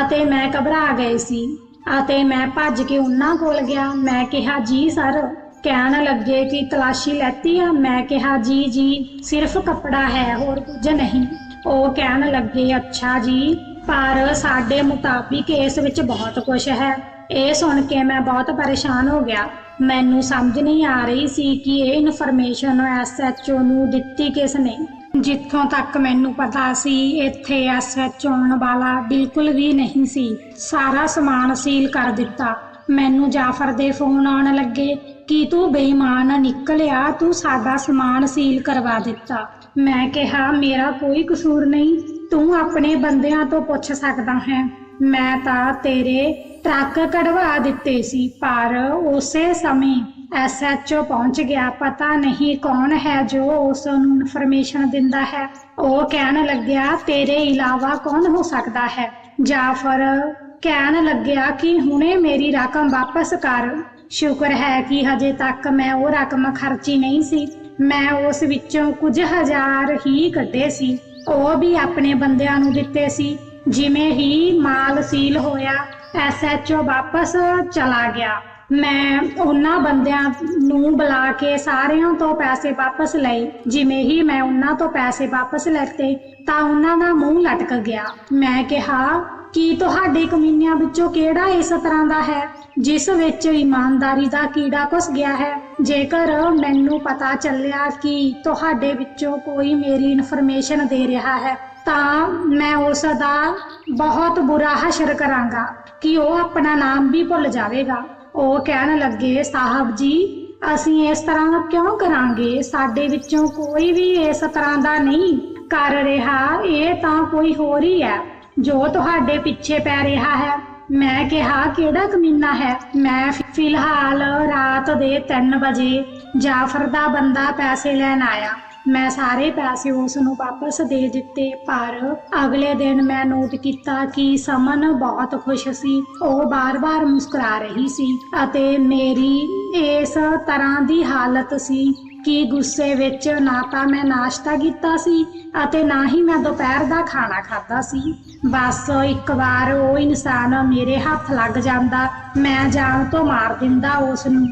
ਅਤੇ ਮੈਂ ਘਬਰਾ ਗਈ ਸੀ ਅਤੇ ਮੈਂ ਭੱਜ ਕੇ ਉਹਨਾਂ ਕੋਲ ਗਿਆ। ਮੈਂ ਕਿਹਾ, ਜੀ ਸਰ। ਕਹਿਣ ਲੱਗੇ ਕਿ ਤਲਾਸ਼ੀ ਲੈਤੀ ਆ। ਮੈਂ ਕਿਹਾ, ਜੀ ਜੀ, ਸਿਰਫ ਕੱਪੜਾ ਹੈ, ਹੋਰ ਕੁਝ ਨਹੀਂ। ਉਹ ਕਹਿਣ ਲੱਗੇ, ਅੱਛਾ ਜੀ, ਪਰ ਸਾਡੇ ਮੁਤਾਬਿਕ ਇਸ ਵਿੱਚ ਬਹੁਤ ਕੁਝ ਹੈ। ਇਹ ਸੁਣ ਕੇ ਮੈਂ ਬਹੁਤ ਪਰੇਸ਼ਾਨ ਹੋ ਗਿਆ। ਮੈਨੂੰ ਸਮਝ ਨਹੀਂ ਆ ਰਹੀ ਸੀ ਕਿ ਇਹ ਇਨਫੋਰਮੇਸ਼ਨ ਐਸਐਚਓ ਨੂੰ ਦਿੱਤੀ ਕਿਸ ਨੇ। ਜਿੱਥੋਂ ਤੱਕ ਮੈਨੂੰ ਪਤਾ ਸੀ, ਇੱਥੇ ਐਸਐਚਓ ਆਉਣ ਵਾਲਾ ਬਿਲਕੁਲ ਵੀ ਨਹੀਂ ਸੀ। ਸਾਰਾ ਸਮਾਨ ਸੀਲ ਕਰ ਦਿੱਤਾ। ਮੈਨੂੰ ਜਾਫਰ ਦੇ ਫੋਨ ਆਉਣ ਲੱਗੇ, ਕਿ ਤੂੰ ਬੇਈਮਾਨ ਨਿਕਲਿਆ? ਤੂੰ ਸਾਡਾ ਸਮਾਨ ਸੀਲ ਕਰਵਾ ਦਿੱਤਾ। ਮੈਂ ਕਿਹਾ, ਮੇਰਾ ਕੋਈ ਕਸੂਰ ਨਹੀਂ। ਤੂੰ ਆਪਣੇ ਬੰਦਿਆਂ ਤੋਂ ਪੁੱਛ ਸਕਦਾ ਹੈ। ਮੈਂ ਤਾਂ ਤੇਰੇ ਟਰੱਕ ਕਢਵਾ ਦਿੱਤੇ ਸੀ, ਪਰ ਉਸੇ ਸਮੇਂ ਐਸਐਚਓ ਪਹੁੰਚ ਗਿਆ। ਪਤਾ ਨਹੀਂ ਕੌਣ ਹੈ ਜੋ ਉਸ ਨੂੰ ਇਨਫੋਰਮੇਸ਼ਨ ਦਿੰਦਾ ਹੈ। ਉਹ ਕਹਿਣ ਲੱਗਿਆ, ਤੇਰੇ ਇਲਾਵਾ ਕੌਣ ਹੋ ਸਕਦਾ ਹੈ? ਜਾਫਰ ਕਹਿਣ ਲੱਗਿਆ ਕਿ ਹੁਣੇ ਮੇਰੀ ਰਕਮ ਵਾਪਸ ਕਰ। ਸ਼ੁਕਰ ਹੈ ਕਿ ਹਜੇ ਤੱਕ ਮੈਂ ਉਹ ਰਕਮ ਖਰਚੀ ਨਹੀਂ ਸੀ। ਮੈਂ ਉਸ ਵਿੱਚੋਂ ਕੁਝ ਹਜ਼ਾਰ ਹੀ ਕੱਢੇ ਸੀ। ਉਹ ਵੀ ਆਪਣੇ ਬੰਦਿਆਂ ਨੂੰ ਦਿੱਤੇ ਸੀ। ਜਿਵੇਂ ਹੀ ਮਾਲ ਸੀਲ ਹੋਇਆ ਐਸਐਚਓ ਵਾਪਸ ਚਲਾ ਗਿਆ। ਮੈਂ ਉਹਨਾਂ ਬੰਦਿਆਂ ਨੂੰ ਬੁਲਾ ਕੇ ਸਾਰਿਆਂ ਤੋਂ ਪੈਸੇ ਵਾਪਸ ਲਏ। ਜਿਵੇਂ ਹੀ ਮੈਂ ਉਹਨਾਂ ਤੋਂ ਪੈਸੇ ਵਾਪਸ ਲੈਤੇ, ਤਾਂ ਉਹਨਾਂ ਦਾ ਮੂੰਹ ਲਟਕ ਗਿਆ। ਮੈਂ ਕਿਹਾ, ਕਿ ਤੁਹਾਡੇ ਕਮੀਨਿਆਂ ਵਿੱਚੋਂ ਕਿਹੜਾ ਇਸ ਤਰ੍ਹਾਂ ਦਾ ਹੈ, ਜਿਸ ਵਿੱਚ ਇਮਾਨਦਾਰੀ ਦਾ ਕੀੜਾ ਘੁਸ ਗਿਆ ਹੈ? ਜੇਕਰ ਮੈਨੂੰ ਪਤਾ ਚੱਲਿਆ ਕਿ ਤੁਹਾਡੇ ਵਿੱਚੋਂ ਕੋਈ ਮੇਰੀ ਇਨਫੋਰਮੇਸ਼ਨ ਦੇ ਰਿਹਾ ਹੈ ਤਾਂ ਮੈਂ ਉਸ ਦਾ ਬਹੁਤ ਬੁਰਾ ਹਸ਼ਰ ਕਰਾਂਗਾ ਕਿ ਉਹ ਆਪਣਾ ਨਾਮ ਵੀ ਭੁੱਲ ਜਾਵੇਗਾ। ਉਹ ਕਹਿਣ ਲੱਗੇ, ਸਾਹਿਬ ਜੀ, ਅਸੀਂ ਇਸ ਤਰ੍ਹਾਂ ਕਿਉਂ ਕਰਾਂਗੇ? ਸਾਡੇ ਵਿੱਚੋਂ ਕੋਈ ਵੀ ਇਸ ਤਰ੍ਹਾਂ ਦਾ ਨਹੀਂ ਕਰ ਰਿਹਾ। ਇਹ ਤਾਂ ਕੋਈ ਹੋਰ ਹੀ ਹੈ ਜੋ ਤੁਹਾਡੇ ਪਿੱਛੇ ਪੈ ਰਿਹਾ ਹੈ। ਮੈਂ ਕਿਹਾ, ਕਿਹੜਾ ਕਮੀਨਾ ਹੈ? ਮੈਂ ਫਿਲਹਾਲ ਰਾਤ ਦੇ 3 ਵਜੇ ਜਾਫਰ ਦਾ ਬੰਦਾ ਪੈਸੇ ਲੈਣ ਆਇਆ। ਮੈਂ ਸਾਰੇ ਪੈਸੇ ਉਸ ਨੂੰ ਵਾਪਸ ਦੇ ਦਿੱਤੇ, ਪਰ ਅਗਲੇ ਦਿਨ ਮੈਂ ਨੋਟ ਕੀਤਾ ਕਿ ਸਮਨ ਬਹੁਤ ਖੁਸ਼ ਸੀ। ਉਹ ਬਾਰ-ਬਾਰ ਮੁਸਕਰਾ ਰਹੀ ਸੀ ਅਤੇ ਮੇਰੀ ਇਸ ਤਰ੍ਹਾਂ ਦੀ ਹਾਲਤ ਸੀ ਕਿ ਗੁੱਸੇ ਵਿੱਚ ਨਾ ਤਾਂ ਮੈਂ ਨਾਸ਼ਤਾ ਕੀਤਾ ਸੀ ਅਤੇ ਨਾ ਹੀ ਮੈਂ ਦੁਪਹਿਰ ਦਾ ਖਾਣਾ ਖਾਧਾ ਸੀ। ਬਸ ਇੱਕ ਵਾਰ ਉਹ ਇਨਸਾਨ ਮੇਰੇ ਹੱਥ ਲੱਗ ਜਾਂਦਾ, ਮੈਂ ਜਾਨ ਤੋਂ ਮਾਰ ਦਿੰਦਾ ਉਸ ਨੂੰ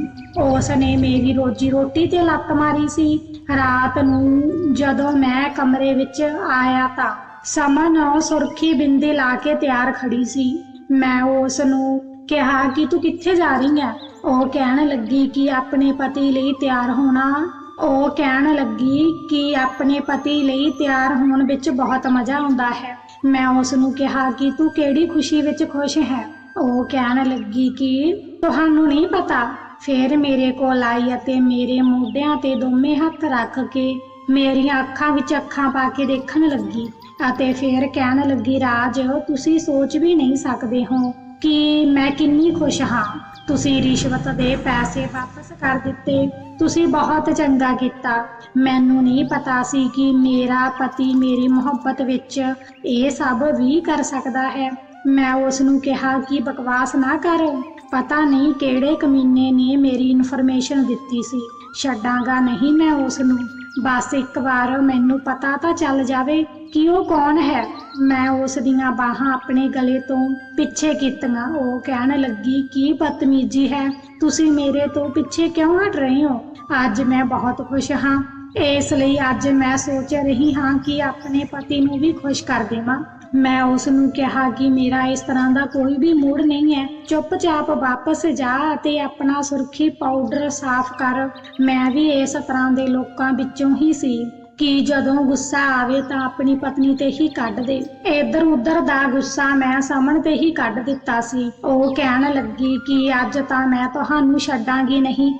ਉਸ ਨੇ ਮੇਰੀ ਰੋਜੀ ਰੋਟੀ ਤੇ ਲੱਤ ਮਾਰੀ ਸੀ। ਰਾਤ ਨੂੰ ਜਦੋਂ ਮੈਂ ਕਮਰੇ ਵਿੱਚ ਆਇਆ ਤਾਂ ਸਮਨ ਸੁਰਖੀ ਬਿੰਦੀ ਲਾ ਕੇ ਤਿਆਰ ਖੜੀ ਸੀ। ਮੈਂ ਉਸ ਨੂੰ ਕਿਹਾ ਕਿ ਤੂੰ ਕਿੱਥੇ ਜਾ ਰਹੀ ਹੈ ਉਹ ਕਹਿਣ ਲੱਗੀ ਕਿ ਆਪਣੇ ਪਤੀ ਲਈ ਤਿਆਰ ਹੋਣਾ। ਉਹ ਕਹਿਣ ਲੱਗੀ ਕਿ ਆਪਣੇ ਪਤੀ ਲਈ ਤਿਆਰ ਹੋਣ ਵਿੱਚ ਬਹੁਤ ਮਜ਼ਾ ਆਉਂਦਾ ਹੈ। ਮੈਂ ਉਸ ਨੂੰ ਕਿਹਾ ਕਿ ਤੂੰ ਕਿਹੜੀ ਖੁਸ਼ੀ ਵਿੱਚ ਖੁਸ਼ ਹੈ? ਉਹ ਕਹਿਣ ਲੱਗੀ ਕਿ ਤੁਹਾਨੂੰ ਨਹੀਂ ਪਤਾ ਫਿਰ ਮੇਰੇ ਕੋਲ ਆਈ ਅਤੇ ਮੇਰੇ ਮੋਢਿਆਂ ਤੇ ਦੋਵੇਂ ਹੱਥ ਰੱਖ ਕੇ ਮੇਰੀਆਂ ਅੱਖਾਂ ਵਿੱਚ ਅੱਖਾਂ ਪਾ ਕੇ ਦੇਖਣ ਲੱਗੀ ਅਤੇ ਫਿਰ ਕਹਿਣ ਲੱਗੀ, ਰਾਜ, ਤੁਸੀਂ ਸੋਚ ਵੀ ਨਹੀਂ ਸਕਦੇ ਹੋ ਕਿ ਮੈਂ ਕਿੰਨੀ ਖੁਸ਼ ਹਾਂ। ਤੁਸੀਂ ਰਿਸ਼ਵਤ ਦੇ ਪੈਸੇ ਵਾਪਸ ਕਰ ਦਿੱਤੇ। ਤੁਸੀਂ ਬਹੁਤ ਚੰਗਾ ਕੀਤਾ। ਮੈਨੂੰ ਨਹੀਂ ਪਤਾ ਸੀ ਕਿ ਮੇਰਾ ਪਤੀ ਮੇਰੀ ਮੁਹੱਬਤ ਵਿੱਚ ਇਹ ਸਭ ਵੀ ਕਰ ਸਕਦਾ ਹੈ। ਮੈਂ ਉਸ ਨੂੰ ਕਿਹਾ ਕਿ ਬਕਵਾਸ ਨਾ ਕਰੋ। ਪਤਾ ਨਹੀਂ ਕਿਹੜੇ ਕਮੀਨੇ ਨੇ ਮੇਰੀ ਇਨਫੋਰਮੇਸ਼ਨ ਦਿੱਤੀ ਸੀ। ਛੱਡਾਂਗਾ ਨਹੀਂ ਮੈਂ ਉਸ ਨੂੰ ਬਸ ਇੱਕ ਵਾਰ ਮੈਨੂੰ ਪਤਾ ਤਾਂ ਚੱਲ ਜਾਵੇ ਕਿ ਉਹ ਕੌਣ ਹੈ। ਮੈਂ ਉਸ ਦੀਆਂ ਬਾਹਾਂ ਆਪਣੇ ਗਲੇ ਤੋਂ ਪਿੱਛੇ ਕੀਤੀਆਂ। ਉਹ ਕਹਿਣ ਲੱਗੀ, ਕੀ ਬਦਤਮੀਜ਼ੀ ਹੈ? ਤੁਸੀਂ ਮੇਰੇ ਤੋਂ ਪਿੱਛੇ ਕਿਉਂ ਹਟ ਰਹੇ ਹੋ? ਅੱਜ ਮੈਂ ਬਹੁਤ ਖੁਸ਼ ਹਾਂ। ਇਸ ਲਈ ਅੱਜ ਮੈਂ ਸੋਚ ਰਹੀ ਹਾਂ ਕਿ ਆਪਣੇ ਪਤੀ ਨੂੰ ਵੀ ਖੁਸ਼ ਕਰ ਦੇਵਾਂ। ਮੈਂ ਉਸ ਨੂੰ ਕਿਹਾ ਕਿ ਮੇਰਾ ਇਸ ਤਰ੍ਹਾਂ ਦਾ ਕੋਈ ਵੀ ਮੂਡ ਨਹੀਂ ਹੈ। ਚੁੱਪਚਾਪ ਵਾਪਸ ਜਾ ਅਤੇ ਆਪਣਾ ਸੁਰਖੀ ਪਾਊਡਰ ਸਾਫ਼ ਕਰ। ਮੈਂ ਵੀ ਇਸ ਤਰ੍ਹਾਂ ਦੇ ਲੋਕਾਂ ਵਿੱਚੋਂ ਹੀ ਸੀ ਕਿ ਜਦੋਂ ਗੁੱਸਾ ਆਵੇ ਤਾਂ ਆਪਣੀ ਪਤਨੀ ਤੇ ਹੀ ਕੱਢ ਦੇ। ਇੱਧਰ ਉੱਧਰ ਦਾ ਗੁੱਸਾ ਮੈਂ ਸਮਣ ਤੇ ਹੀ ਕੱਢ ਦਿੱਤਾ ਸੀ। ਉਹ ਕਹਿਣ ਲੱਗੀ ਕਿ ਅੱਜ ਤਾਂ ਮੈਂ ਤੁਹਾਨੂੰ ਛੱਡਾਂਗੀ ਨਹੀਂ।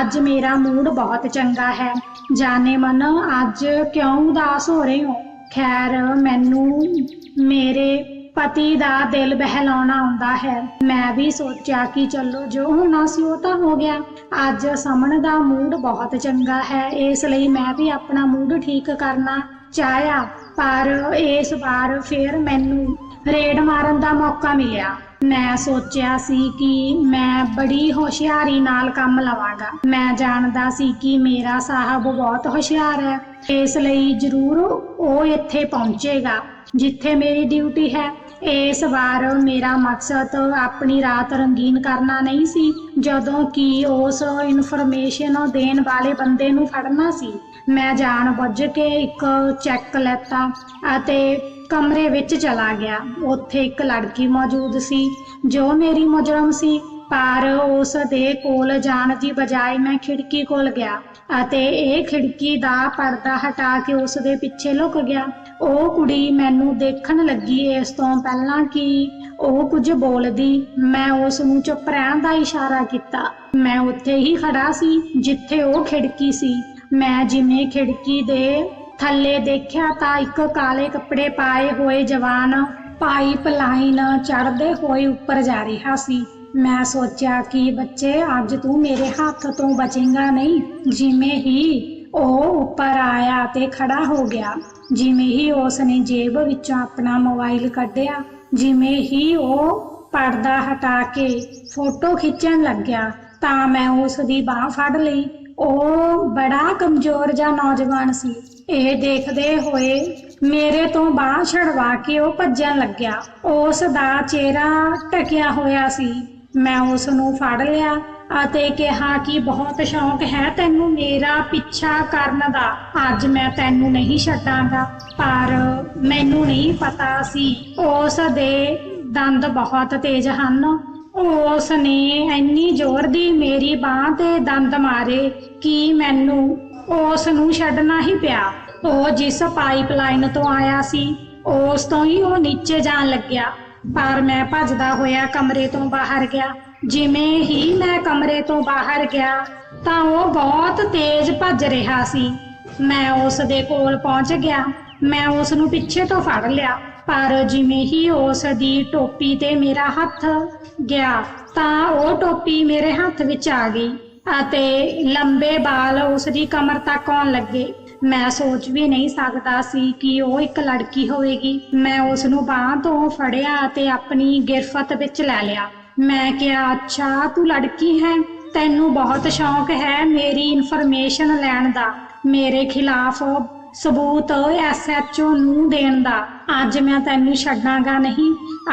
ਅੱਜ ਮੇਰਾ ਮੂਡ ਬਹੁਤ ਚੰਗਾ ਹੈ। ਜਾਣੇ ਮਨ, ਅੱਜ ਕਿਉਂ ਉਦਾਸ ਹੋ ਰਹੇ ਹੋ? ਖੈਰ, ਮੈਨੂੰ ਮੇਰੇ ਪਤੀ ਦਾ ਦਿਲ ਬਹਿਲਾਉਣਾ ਆਉਂਦਾ ਹੈ। ਮੈਂ ਵੀ ਸੋਚਿਆ ਕਿ ਚਲੋ, ਜੋ ਹੋਣਾ ਸੀ ਉਹ ਤਾਂ ਹੋ ਗਿਆ। ਅੱਜ ਸਮਣ ਦਾ ਮੂਡ ਬਹੁਤ ਚੰਗਾ ਹੈ। ਇਸ ਲਈ ਮੈਂ ਵੀ ਆਪਣਾ ਮੂਡ ਠੀਕ ਕਰਨਾ ਚਾਹਿਆ। ਪਰ ਇਸ ਵਾਰ ਫਿਰ ਮੈਨੂੰ ਰੇਡ ਮਾਰਨ ਦਾ ਮੌਕਾ ਮਿਲਿਆ। ਮੈਂ ਸੋਚਿਆ ਸੀ ਕਿ ਮੈਂ ਬੜੀ ਹੋਸ਼ਿਆਰੀ ਨਾਲ ਕੰਮ ਲਵਾਂਗਾ। ਮੈਂ ਜਾਣਦਾ ਸੀ ਕਿ ਮੇਰਾ ਸਾਹਿਬ ਬਹੁਤ ਹੁਸ਼ਿਆਰ ਹੈ। ਇਸ ਲਈ ਜ਼ਰੂਰ ਉਹ ਇੱਥੇ ਪਹੁੰਚੇਗਾ, ਜਿੱਥੇ ਮੇਰੀ ਡਿਊਟੀ ਹੈ। ਇਸ ਵਾਰ ਮੇਰਾ ਮਕਸਦ ਆਪਣੀ ਰਾਤ ਰੰਗੀਨ ਕਰਨਾ ਨਹੀਂ ਸੀ, ਜਦੋਂ ਕਿ ਉਸ ਇਨਫੋਰਮੇਸ਼ਨ ਦੇਣ ਵਾਲੇ ਬੰਦੇ ਨੂੰ ਫੜਨਾ ਸੀ। ਮੈਂ ਜਾਣ ਬੁੱਝ ਕੇ ਇੱਕ ਚੈੱਕ ਲੈਤਾ ਅਤੇ ਕਮਰੇ ਵਿੱਚ ਚਲਾ ਗਿਆ। ਉੱਥੇ ਇੱਕ ਲੜਕੀ ਮੌਜੂਦ ਸੀ, ਜੋ ਮੇਰੀ ਮੁਜਰਮ ਸੀ, ਪਰ ਉਸ ਦੇ ਕੋਲ ਜਾਣ ਦੀ ਬਜਾਏ ਮੈਂ ਖਿੜਕੀ ਕੋਲ ਗਿਆ ਅਤੇ ਇਹ ਖਿੜਕੀ ਦਾ ਪਰਦਾ ਹਟਾ ਕੇ ਉਸ ਦੇ ਪਿੱਛੇ ਲੁਕ ਗਿਆ। ਉਹ ਕੁੜੀ ਮੈਨੂੰ ਦੇਖਣ ਲੱਗੀ ਇਸ ਤੋਂ ਪਹਿਲਾਂ ਕਿ ਉਹ ਕੁਝ ਬੋਲਦੀ। ਮੈਂ ਉਸ ਨੂੰ ਚੁੱਪ ਰਹਿਣ ਦਾ ਇਸ਼ਾਰਾ ਕੀਤਾ। ਮੈਂ ਉੱਥੇ ਹੀ ਖੜਾ ਸੀ, ਜਿੱਥੇ ਉਹ ਖਿੜਕੀ ਸੀ। ਮੈਂ ਜਿਵੇਂ ਖਿੜਕੀ ਦੇ ਥੱਲੇ ਦੇਖਿਆ ਤਾਂ ਇੱਕ ਕਾਲੇ ਕੱਪੜੇ ਪਾਏ ਹੋਏ ਜਵਾਨ ਪਾਈਪ ਲਾਈਨ ਚੜ੍ਹਦੇ ਹੋਏ ਉੱਪਰ ਜਾ ਰਿਹਾ ਸੀ। ਮੈਂ ਸੋਚਿਆ ਕਿ ਬੱਚੇ, ਅੱਜ ਤੂੰ ਮੇਰੇ ਹੱਥ ਤੋਂ ਬਚੇਗਾ ਨਹੀਂ? ਜਿਵੇਂ ਹੀ ਉਹ ਉੱਪਰ ਆਇਆ ਤੇ ਖੜਾ ਹੋ ਗਿਆ, ਜਿਵੇਂ ਹੀ ਉਸ ਨੇ ਜੇਬ ਵਿੱਚੋਂ ਆਪਣਾ ਮੋਬਾਈਲ ਕੱਢਿਆ, ਜਿਵੇਂ ਹੀ ਉਹ ਪਰਦਾ ਹਟਾ ਕੇ ਫੋਟੋ ਖਿੱਚਣ ਲੱਗਿਆ, ਤਾਂ ਮੈਂ ਉਸ ਦੀ ਬਾਹ ਫੜ ਲਈ। ਉਹ ਬੜਾ ਕਮਜ਼ੋਰ ਜਿਹਾ ਨੌਜਵਾਨ ਸੀ। ਇਹ ਦੇਖਦੇ ਹੋਏ ਮੇਰੇ ਤੋਂ ਬਾਹ ਛੜਵਾ ਕੇ ਉਹ ਭੱਜਣ ਲੱਗਿਆ। ਉਸ ਦਾ ਚਿਹਰਾ ਟਕਿਆ ਹੋਇਆ ਸੀ। ਮੈਂ ਉਸ ਨੂੰ ਫੜ ਲਿਆ ਅਤੇ ਕਿਹਾ ਕਿ ਬਹੁਤ ਸ਼ੌਂਕ ਹੈ ਤੈਨੂੰ ਮੇਰਾ ਪਿੱਛਾ ਕਰਨ ਦਾ। ਅੱਜ ਮੈਂ ਤੈਨੂੰ ਨਹੀਂ ਛੱਡਾਂਗਾ। ਪਰ ਮੈਨੂੰ ਨਹੀਂ ਪਤਾ ਸੀ। ਉਸ ਦੇ ਦੰਦ ਬਹੁਤ ਤੇਜ਼ ਹਨ। ਉਸ ਨੇ ਇੰਨੀ ਜ਼ੋਰ ਦੀ ਮੇਰੀ ਬਾਹ ਤੇ ਦੰਦ ਮਾਰੇ, ਕਿ ਮੈਨੂੰ ਉਸ ਨੂੰ ਛੱਡਣਾ ਹੀ ਪਿਆ? ਉਹ ਜਿਸ ਪਾਈਪਲਾਈਨ ਤੋਂ ਆਇਆ ਸੀ, ਉਸ ਤੋਂ ਹੀ ਉਹ ਨੀਚੇ ਜਾਣ ਲੱਗਿਆ। ਪਰ ਮੈਂ ਭੱਜਦਾ ਹੋਇਆ ਕਮਰੇ ਤੋਂ ਬਾਹਰ ਗਿਆ। ਜਿਵੇਂ ਹੀ ਮੈਂ ਕਮਰੇ ਤੋਂ ਬਾਹਰ ਗਿਆ, ਤਾਂ ਉਹ ਬਹੁਤ ਤੇਜ਼ ਭੱਜ ਰਿਹਾ ਸੀ। ਮੈਂ ਉਸ ਦੇ ਕੋਲ ਪਹੁੰਚ ਗਿਆ। ਮੈਂ ਉਸ ਨੂੰ ਪਿੱਛੇ ਤੋਂ ਫੜ ਲਿਆ। ਪਰ ਜਿਵੇਂ ਹੀ ਉਸ ਦੀ ਟੋਪੀ ਤੇ ਮੇਰਾ ਹੱਥ ਗਿਆ, ਤਾਂ ਉਹ ਟੋਪੀ ਮੇਰੇ ਹੱਥ ਵਿੱਚ ਆ ਗਈ ਅਤੇ ਲੰਬੇ ਵਾਲ ਉਸ ਦੀ ਕਮਰ ਤੱਕ ਆਉਣ ਲੱਗੇ। ਮੈਂ ਸੋਚ ਵੀ ਨਹੀਂ ਸਕਦਾ ਸੀ ਕਿ ਉਹ ਇੱਕ ਲੜਕੀ ਹੋਵੇਗੀ। ਮੈਂ ਉਸ ਨੂੰ ਬਾਹ ਤੋਂ ਫੜਿਆ ਅਤੇ ਆਪਣੀ ਗਿਰਫਤ ਵਿੱਚ ਲੈ ਲਿਆ। ਮੈਂ ਕਿਹਾ, ਅੱਛਾ, ਤੂੰ ਲੜਕੀ ਹੈ। ਤੈਨੂੰ ਬਹੁਤ ਸ਼ੌਂਕ ਹੈ ਮੇਰੀ ਇਨਫੋਰਮੇਸ਼ਨ ਲੈਣ ਦਾ। ਮੇਰੇ ਖਿਲਾਫ ਸਬੂਤ ਐਸਐਚਓ ਨੂੰ ਦੇਣ ਦਾ। ਅੱਜ ਮੈਂ ਤੈਨੂੰ ਛੱਡਾਂਗਾ ਨਹੀਂ।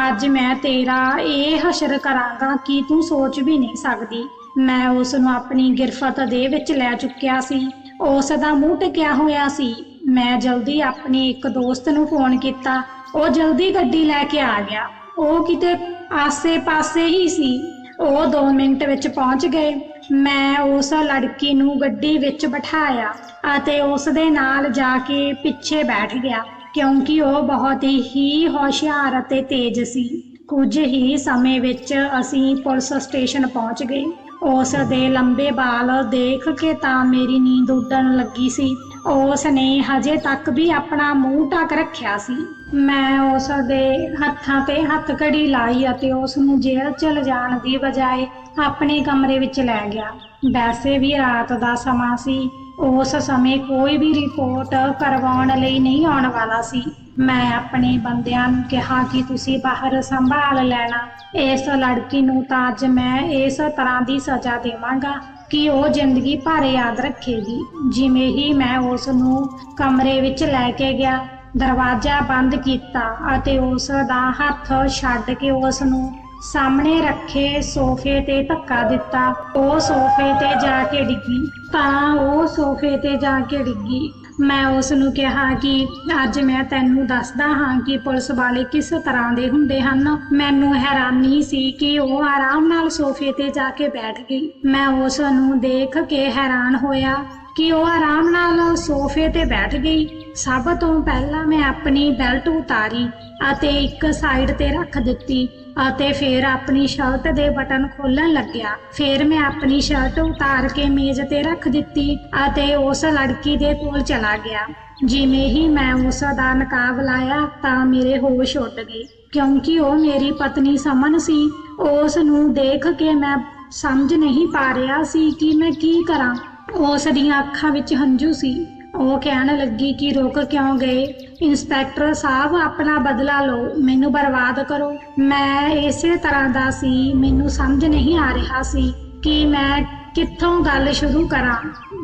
ਅੱਜ ਮੈਂ ਤੇਰਾ ਇਹ ਹਸ਼ਰ ਕਰਾਂਗਾ ਕਿ ਤੂੰ ਸੋਚ ਵੀ ਨਹੀਂ ਸਕਦੀ। ਮੈਂ ਉਸ ਨੂੰ ਆਪਣੀ ਗਿਰਫਤ ਦੇ ਵਿੱਚ ਲੈ ਚੁੱਕਿਆ ਸੀ। ਉਸ ਦਾ ਮੂੰਹ ਟਕਿਆ ਹੋਇਆ ਸੀ। ਮੈਂ ਜਲਦੀ ਆਪਣੇ ਇੱਕ ਦੋਸਤ ਨੂੰ ਫੋਨ ਕੀਤਾ। ਉਹ ਜਲਦੀ ਗੱਡੀ ਲੈ ਕੇ ਆ ਗਿਆ। ਉਹ ਕਿਤੇ ਆਸੇ-ਪਾਸੇ ਹੀ ਸੀ। ਉਹ 2 ਮਿੰਟ ਵਿੱਚ ਪਹੁੰਚ ਗਏ। ਮੈਂ ਉਸ ਲੜਕੀ ਨੂੰ ਗੱਡੀ ਵਿੱਚ ਬਿਠਾਇਆ ਅਤੇ ਉਸ ਦੇ ਨਾਲ ਜਾ ਕੇ ਪਿੱਛੇ ਬੈਠ ਗਿਆ, ਕਿਉਂਕਿ ਉਹ ਬਹੁਤ ਹੀ ਹੋਸ਼ਿਆਰ ਅਤੇ ਤੇਜ਼ ਸੀ। ਕੁਝ ਹੀ ਸਮੇਂ ਵਿੱਚ ਅਸੀਂ ਪੁਲਿਸ ਸਟੇਸ਼ਨ ਪਹੁੰਚ ਗਏ। ਉਸ ਦੇ ਲੰਬੇ ਵਾਲ ਦੇਖ ਕੇ ਤਾਂ ਮੇਰੀ ਨੀਂਦ ਉੱਡਣ ਲੱਗੀ ਸੀ। ਉਸ ਨੇ ਹਜੇ ਤੱਕ ਵੀ ਆਪਣਾ ਮੂੰਹ ਢੱਕ ਰੱਖਿਆ ਸੀ। ਮੈਂ ਉਸ ਦੇ ਹੱਥਾਂ ਤੇ ਹੱਥ ਘੜੀ ਲਾਈ ਅਤੇ ਉਸ ਨੂੰ ਜੇਲ੍ਹ ਚ ਲਿਜਾਣ ਦੀ ਬਜਾਏ ਆਪਣੇ ਕਮਰੇ ਵਿੱਚ ਲੈ ਗਿਆ। ਵੈਸੇ ਵੀ ਰਾਤ ਦਾ ਸਮਾਂ ਸੀ। ਉਸ ਸਮੇਂ ਕੋਈ ਵੀ ਰਿਪੋਰਟ ਕਰਵਾਉਣ ਲਈ ਨਹੀਂ ਆਉਣ ਵਾਲਾ ਸੀ। ਮੈਂ ਆਪਣੇ ਬੰਦਿਆਂ ਨੂੰ ਕਿਹਾ ਕਿ ਤੁਸੀਂ ਬਾਹਰ ਸੰਭਾਲ ਲੈਣਾ। ਇਸ ਲੜਕੀ ਨੂੰ ਤਾਂ ਅੱਜ ਮੈਂ ਇਸ ਤਰ੍ਹਾਂ ਦੀ ਸਜ਼ਾ ਦੇਵਾਂਗਾ ਕਿ ਉਹ ਜ਼ਿੰਦਗੀ ਭਰ ਯਾਦ ਰੱਖੇਗੀ। ਜਿਵੇਂ ਹੀ ਮੈਂ ਉਸ ਨੂੰ ਕਮਰੇ ਵਿੱਚ ਲੈ ਕੇ ਗਿਆ ਦਰਵਾਜ਼ਾ ਬੰਦ ਕੀਤਾ ਅਤੇ ਉਸ ਦਾ ਹੱਥ ਛੱਡ ਕੇ ਉਸ ਨੂੰ ਸਾਹਮਣੇ ਰੱਖੇ ਸੋਫੇ ਤੇ ਧੱਕਾ ਦਿੱਤਾ। ਉਹ ਸੋਫੇ ਤੇ ਜਾ ਕੇ ਡਿੱਗੀ। ਤਾਂ ਉਹ ਸੋਫੇ ਤੇ ਜਾ ਕੇ ਡਿੱਗੀ। ਮੈਂ ਉਸ ਨੂੰ ਕਿਹਾ ਕਿ ਅੱਜ ਮੈਂ ਤੈਨੂੰ ਦੱਸਦਾ ਹਾਂ ਕਿ ਪੁਲਿਸ ਵਾਲੇ ਕਿਸ ਤਰ੍ਹਾਂ ਦੇ ਹੁੰਦੇ ਹਨ। ਮੈਨੂੰ ਹੈਰਾਨੀ ਸੀ ਕਿ ਉਹ ਆਰਾਮ ਨਾਲ ਸੋਫੇ ਤੇ ਜਾ ਕੇ ਬੈਠ ਗਈ। ਮੈਂ ਉਸ ਨੂੰ ਦੇਖ ਕੇ ਹੈਰਾਨ ਹੋਇਆ ਕਿ ਉਹ ਆਰਾਮ ਨਾਲ ਸੋਫੇ ਤੇ ਬੈਠ ਗਈ। ਸਭ ਤੋਂ ਪਹਿਲਾਂ ਮੈਂ ਆਪਣੀ ਬੈਲਟ ਉਤਾਰੀ ਅਤੇ ਇੱਕ ਸਾਈਡ ਤੇ ਰੱਖ ਦਿੱਤੀ ਅਤੇ ਫਿਰ ਆਪਣੀ ਸ਼ਰਟ ਦੇ ਬਟਨ ਖੋਲਣ ਲੱਗਿਆ। ਫਿਰ ਮੈਂ ਆਪਣੀ ਸ਼ਰਟ ਉਤਾਰ ਕੇ ਮੇਜ਼ ਤੇ ਰੱਖ ਦਿੱਤੀ ਅਤੇ ਉਸ ਲੜਕੀ ਦੇ ਕੋਲ ਚਲਾ ਗਿਆ। ਜਿਵੇਂ ਹੀ ਮੈਂ ਉਸ ਦਾ ਨਕਾਬ ਲਾਇਆ ਤਾਂ ਮੇਰੇ ਹੋਸ਼ ਉੱਡ ਗਏ, ਕਿਉਂਕਿ ਉਹ ਮੇਰੀ ਪਤਨੀ ਸਮਨ ਸੀ। ਉਸ ਨੂੰ ਦੇਖ ਕੇ ਮੈਂ ਸਮਝ ਨਹੀਂ ਪਾ ਰਿਹਾ ਸੀ ਕਿ ਮੈਂ ਕੀ ਕਰਾਂ। ਉਸ ਦੀਆਂ ਅੱਖਾਂ ਵਿੱਚ ਹੰਝੂ ਸੀ। ਉਹ ਕਹਿਣ ਲੱਗੀ ਕਿ ਰੁਕ ਕਿਉਂ ਗਏ? ਇੰਸਪੈਕਟਰ ਸਾਹਿਬ, ਆਪਣਾ ਬਦਲਾ ਲਓ, ਮੈਨੂੰ ਬਰਬਾਦ ਕਰੋ। ਮੈਂ ਇਸੇ ਤਰ੍ਹਾਂ ਦਾ ਸੀ, ਮੈਨੂੰ ਸਮਝ ਨਹੀਂ ਆ ਰਿਹਾ ਸੀ ਕਿ ਮੈਂ ਕਿੱਥੋਂ ਗੱਲ ਸ਼ੁਰੂ ਕਰਾਂ।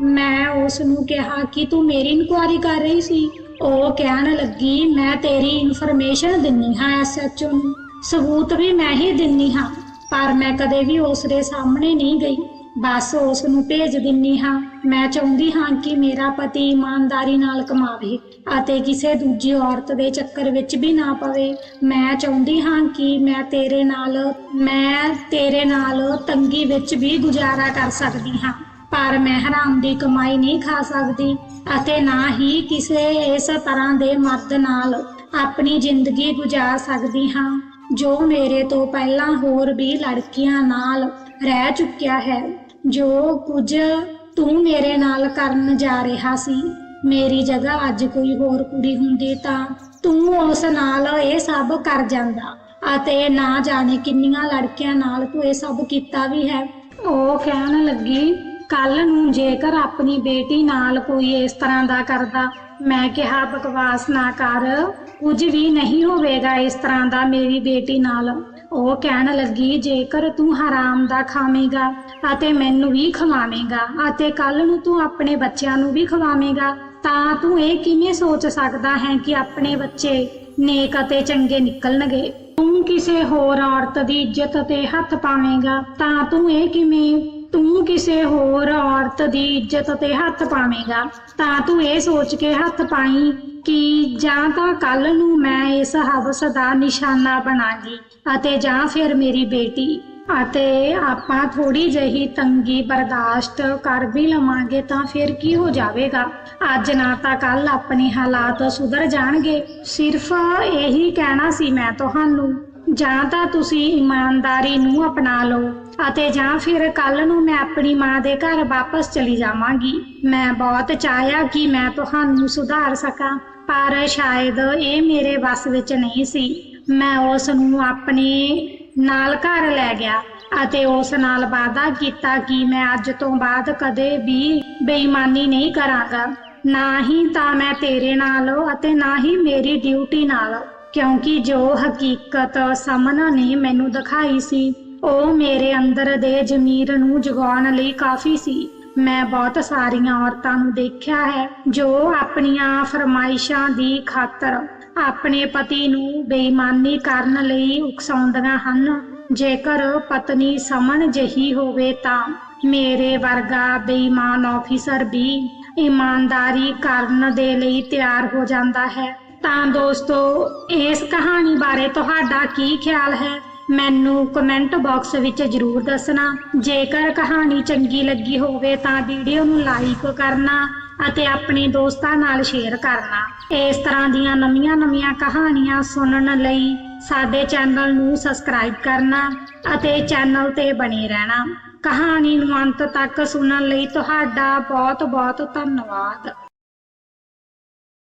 ਮੈਂ ਉਸ ਨੂੰ ਕਿਹਾ ਕਿ ਤੂੰ ਮੇਰੀ ਇਨਕੁਆਇਰੀ ਕਰ ਰਹੀ ਸੀ। ਉਹ ਕਹਿਣ ਲੱਗੀ, ਮੈਂ ਤੇਰੀ ਇਨਫੋਰਮੇਸ਼ਨ ਦਿੰਨੀ ਹਾਂ ਐਸਐਚਓ ਨੂੰ। ਸਬੂਤ ਵੀ ਮੈਂ ਹੀ ਦਿੰਨੀ ਹਾਂ, ਪਰ ਮੈਂ ਕਦੇ ਵੀ ਉਸ ਦੇ ਸਾਹਮਣੇ ਨਹੀਂ ਗਈ। ਬਸ ਉਸ ਨੂੰ ਭੇਜ ਦਿੰਨੀ ਹਾਂ। ਮੈਂ ਚਾਹੁੰਦੀ ਹਾਂ ਕਿ ਮੇਰਾ ਪਤੀ ਇਮਾਨਦਾਰੀ ਨਾਲ ਕਮਾਵੇ ਅਤੇ ਕਿਸੇ ਦੂਜੀ ਔਰਤ ਦੇ ਚੱਕਰ ਵਿੱਚ ਵੀ ਨਾ ਪਵੇ। ਮੈਂ ਚਾਹੁੰਦੀ ਹਾਂ ਕਿ ਮੈਂ ਤੇਰੇ ਨਾਲ, ਮੈਂ ਤੇਰੇ ਨਾਲ ਤੰਗੀ ਵਿੱਚ ਵੀ ਗੁਜ਼ਾਰਾ ਕਰ ਸਕਦੀ ਹਾਂ, ਪਰ ਮੈਂ ਹਰਾਮ ਦੀ ਕਮਾਈ ਨਹੀਂ ਖਾ ਸਕਦੀ ਅਤੇ ਨਾ ਹੀ ਕਿਸੇ ਇਸ ਤਰ੍ਹਾਂ ਦੇ ਮਰਦ ਨਾਲ ਆਪਣੀ ਜ਼ਿੰਦਗੀ ਗੁਜ਼ਾਰ ਸਕਦੀ ਹਾਂ, ਜੋ ਮੇਰੇ ਤੋਂ ਪਹਿਲਾਂ ਹੋਰ ਵੀ ਲੜਕੀਆਂ ਨਾਲ ਰਹਿ ਚੁੱਕਿਆ ਹੈ। ਜੋ ਕੁਝ ਤੂੰ ਮੇਰੇ ਨਾਲ ਕਰਨ ਜਾ ਰਿਹਾ ਸੀ, ਮੇਰੀ ਜਗ੍ਹਾ ਅੱਜ ਕੋਈ ਹੋਰ ਕੁੜੀ ਹੁੰਦੀ ਤਾਂ ਤੂੰ ਉਸ ਨਾਲ ਇਹ ਸਭ ਕਰ ਜਾਂਦਾ। ਅਤੇ ਨਾ ਜਾਣੇ ਕਿੰਨੀਆਂ ਲੜਕੀਆਂ ਨਾਲ ਤੂੰ ਇਹ ਸਭ ਕੀਤਾ ਵੀ ਹੈ। ਉਹ ਕਹਿਣ ਲੱਗੀ ਕੱਲ ਨੂੰ ਜੇਕਰ ਆਪਣੀ ਬੇਟੀ ਨਾਲ ਕੋਈ ਇਸ ਤਰ੍ਹਾਂ ਦਾ ਕਰਦਾ, ਮੈਂ ਕਿਹਾ ਬਕਵਾਸ ਨਾ ਕਰ। ਕੁਝ ਵੀ ਨਹੀਂ ਹੋਵੇਗਾ ਇਸ ਤਰ੍ਹਾਂ ਦਾ ਮੇਰੀ ਬੇਟੀ ਨਾਲ। ਉਹ ਕਹਿਣ ਲੱਗੀ, ਜੇਕਰ ਤੂੰ ਹਰਾਮ ਦਾ ਖਾਵੇਂਗਾ ਅਤੇ ਮੈਨੂੰ ਵੀ ਖਵਾਵੇਂਗਾ ਅਤੇ ਕੱਲ ਨੂੰ ਤੂੰ ਆਪਣੇ ਬੱਚਿਆਂ ਨੂੰ ਵੀ ਖਵਾਵੇਂਗਾ, ਤਾਂ ਤੂੰ ਇਹ ਕਿਵੇਂ ਸੋਚ ਸਕਦਾ ਹੈ ਕਿ ਆਪਣੇ ਬੱਚੇ ਨੇਕ ਅਤੇ ਚੰਗੇ ਨਿਕਲਣਗੇ? ਤੂੰ ਕਿਸੇ ਹੋਰ ਔਰਤ ਦੀ ਇੱਜ਼ਤ ਤੇ ਹੱਥ ਪਾਵੇਂਗਾ, ਤਾਂ ਤੂੰ ਇਹ ਕਿਵੇਂ ਤੂੰ ਕਿਸੇ ਹੋਰ ਔਰਤ ਦੀ ਇੱਜ਼ਤ ਤੇ ਹੱਥ ਪਾਵੇਂਗਾ, ਤਾਂ ਤੂੰ ਇਹ ਸੋਚ ਕੇ ਹੱਥ ਪਾਈ ਕਿ ਜਾਂ ਤਾਂ ਕੱਲ ਨੂੰ ਮੈਂ ਇਸ ਹਵਸ ਦਾ ਨਿਸ਼ਾਨਾ ਬਣਾਂਗੀ ਅਤੇ ਜਾਂ ਫਿਰ ਮੇਰੀ ਬੇਟੀ। ਅਤੇ ਆਪਾਂ ਥੋੜੀ ਜਿਹੀ ਤੰਗੀ ਬਰਦਾਸ਼ਤ ਕਰ ਵੀ ਲਵਾਂਗੇ ਤਾਂ ਫਿਰ ਕੀ ਹੋ ਜਾਵੇਗਾ? ਅੱਜ ਨਾ ਤਾਂ ਕੱਲ ਆਪਣੇ ਹਾਲਾਤ ਸੁਧਰ ਜਾਣਗੇ। ਸਿਰਫ ਇਹੀ ਕਹਿਣਾ ਸੀ ਮੈਂ ਤੁਹਾਨੂੰ। ਜਾਂ ਤਾਂ ਤੁਸੀਂ ਇਮਾਨਦਾਰੀ ਨੂੰ ਅਪਣਾ ਲਓ ਅਤੇ ਜਾਂ ਫਿਰ ਕੱਲ ਨੂੰ ਮੈਂ ਆਪਣੀ ਮਾਂ ਦੇ ਘਰ ਵਾਪਸ ਚਲੀ ਜਾਵਾਂਗੀ। ਮੈਂ ਬਹੁਤ ਚਾਹਿਆ ਕਿ ਮੈਂ ਤੁਹਾਨੂੰ ਸੁਧਾਰ ਸਕਾਂ, ਪਰ ਸ਼ਾਇਦ ਇਹ ਮੇਰੇ ਵੱਸ ਵਿੱਚ ਨਹੀਂ ਸੀ। ਮੈਂ ਉਸ ਨੂੰ ਆਪਣੇ ਨਾਲ ਘਰ ਲੈ ਗਿਆ ਅਤੇ ਉਸ ਨਾਲ ਵਾਅਦਾ ਕੀਤਾ ਕਿ ਮੈਂ ਅੱਜ ਤੋਂ ਬਾਅਦ ਕਦੇ ਵੀ ਬੇਈਮਾਨੀ ਨਹੀਂ ਕਰਾਂਗਾ। ਨਾ ਹੀ ਤਾਂ ਮੈਂ ਤੇਰੇ ਨਾਲ ਅਤੇ ਨਾ ਹੀ ਮੇਰੀ ਡਿਊਟੀ ਨਾਲ। ਕਿਉਂਕਿ ਜੋ ਹਕੀਕਤ ਸਮਨ ਨੇ ਮੈਨੂੰ ਦਿਖਾਈ ਸੀ, ਉਹ ਮੇਰੇ ਅੰਦਰ ਦੇ ਜ਼ਮੀਰ ਨੂੰ ਜਗਾਉਣ ਲਈ ਕਾਫੀ ਸੀ। ਮੈਂ ਬਹੁਤ ਸਾਰੀਆਂ ਔਰਤਾਂ ਨੂੰ ਦੇਖਿਆ ਹੈ, ਜੋ ਆਪਣੀਆਂ ਫਰਮਾਇਸ਼ਾਂ ਦੀ ਖਾਤਰ ਆਪਣੇ ਪਤੀ ਨੂੰ ਬੇਈਮਾਨੀ ਕਰਨ ਲਈ ਉਕਸਾਉਂਦੀਆਂ ਹਨ। ਜੇਕਰ ਪਤਨੀ ਸਮਨ ਜਹੀ ਹੋਵੇ ਤਾਂ ਮੇਰੇ ਵਰਗਾ ਬੇਈਮਾਨ ਆਫੀਸਰ ਵੀ ਇਮਾਨਦਾਰੀ ਕਰਨ ਦੇ ਲਈ ਤਿਆਰ ਹੋ ਜਾਂਦਾ ਹੈ। ਤਾਂ ਦੋਸਤੋ, ਇਸ ਕਹਾਣੀ ਬਾਰੇ ਤੁਹਾਡਾ ਕੀ ਖਿਆਲ ਹੈ? ਮੈਨੂੰ ਕਮੈਂਟ ਬਾਕਸ ਵਿੱਚ ਜਰੂਰ ਦੱਸਣਾ। ਜੇਕਰ ਕਹਾਣੀ ਚੰਗੀ ਲੱਗੀ ਹੋਵੇ ਤਾਂ ਵੀਡੀਓ ਨੂੰ ਲਾਈਕ ਕਰਨਾ ਅਤੇ ਆਪਣੇ ਦੋਸਤਾਂ ਨਾਲ ਸ਼ੇਅਰ ਕਰਨਾ। ਇਸ ਤਰ੍ਹਾਂ ਦੀਆਂ ਨਵੀਆਂ-ਨਵੀਆਂ ਕਹਾਣੀਆਂ ਸੁਣਨ ਲਈ ਸਾਡੇ ਚੈਨਲ ਨੂੰ ਸਬਸਕ੍ਰਾਈਬ ਕਰਨਾ ਅਤੇ ਚੈਨਲ ਤੇ ਬਣੇ ਰਹਿਣਾ। ਕਹਾਣੀ ਨੂੰ ਅੰਤ ਤੱਕ ਸੁਣਨ ਲਈ ਤੁਹਾਡਾ ਬਹੁਤ-ਬਹੁਤ ਧੰਨਵਾਦ।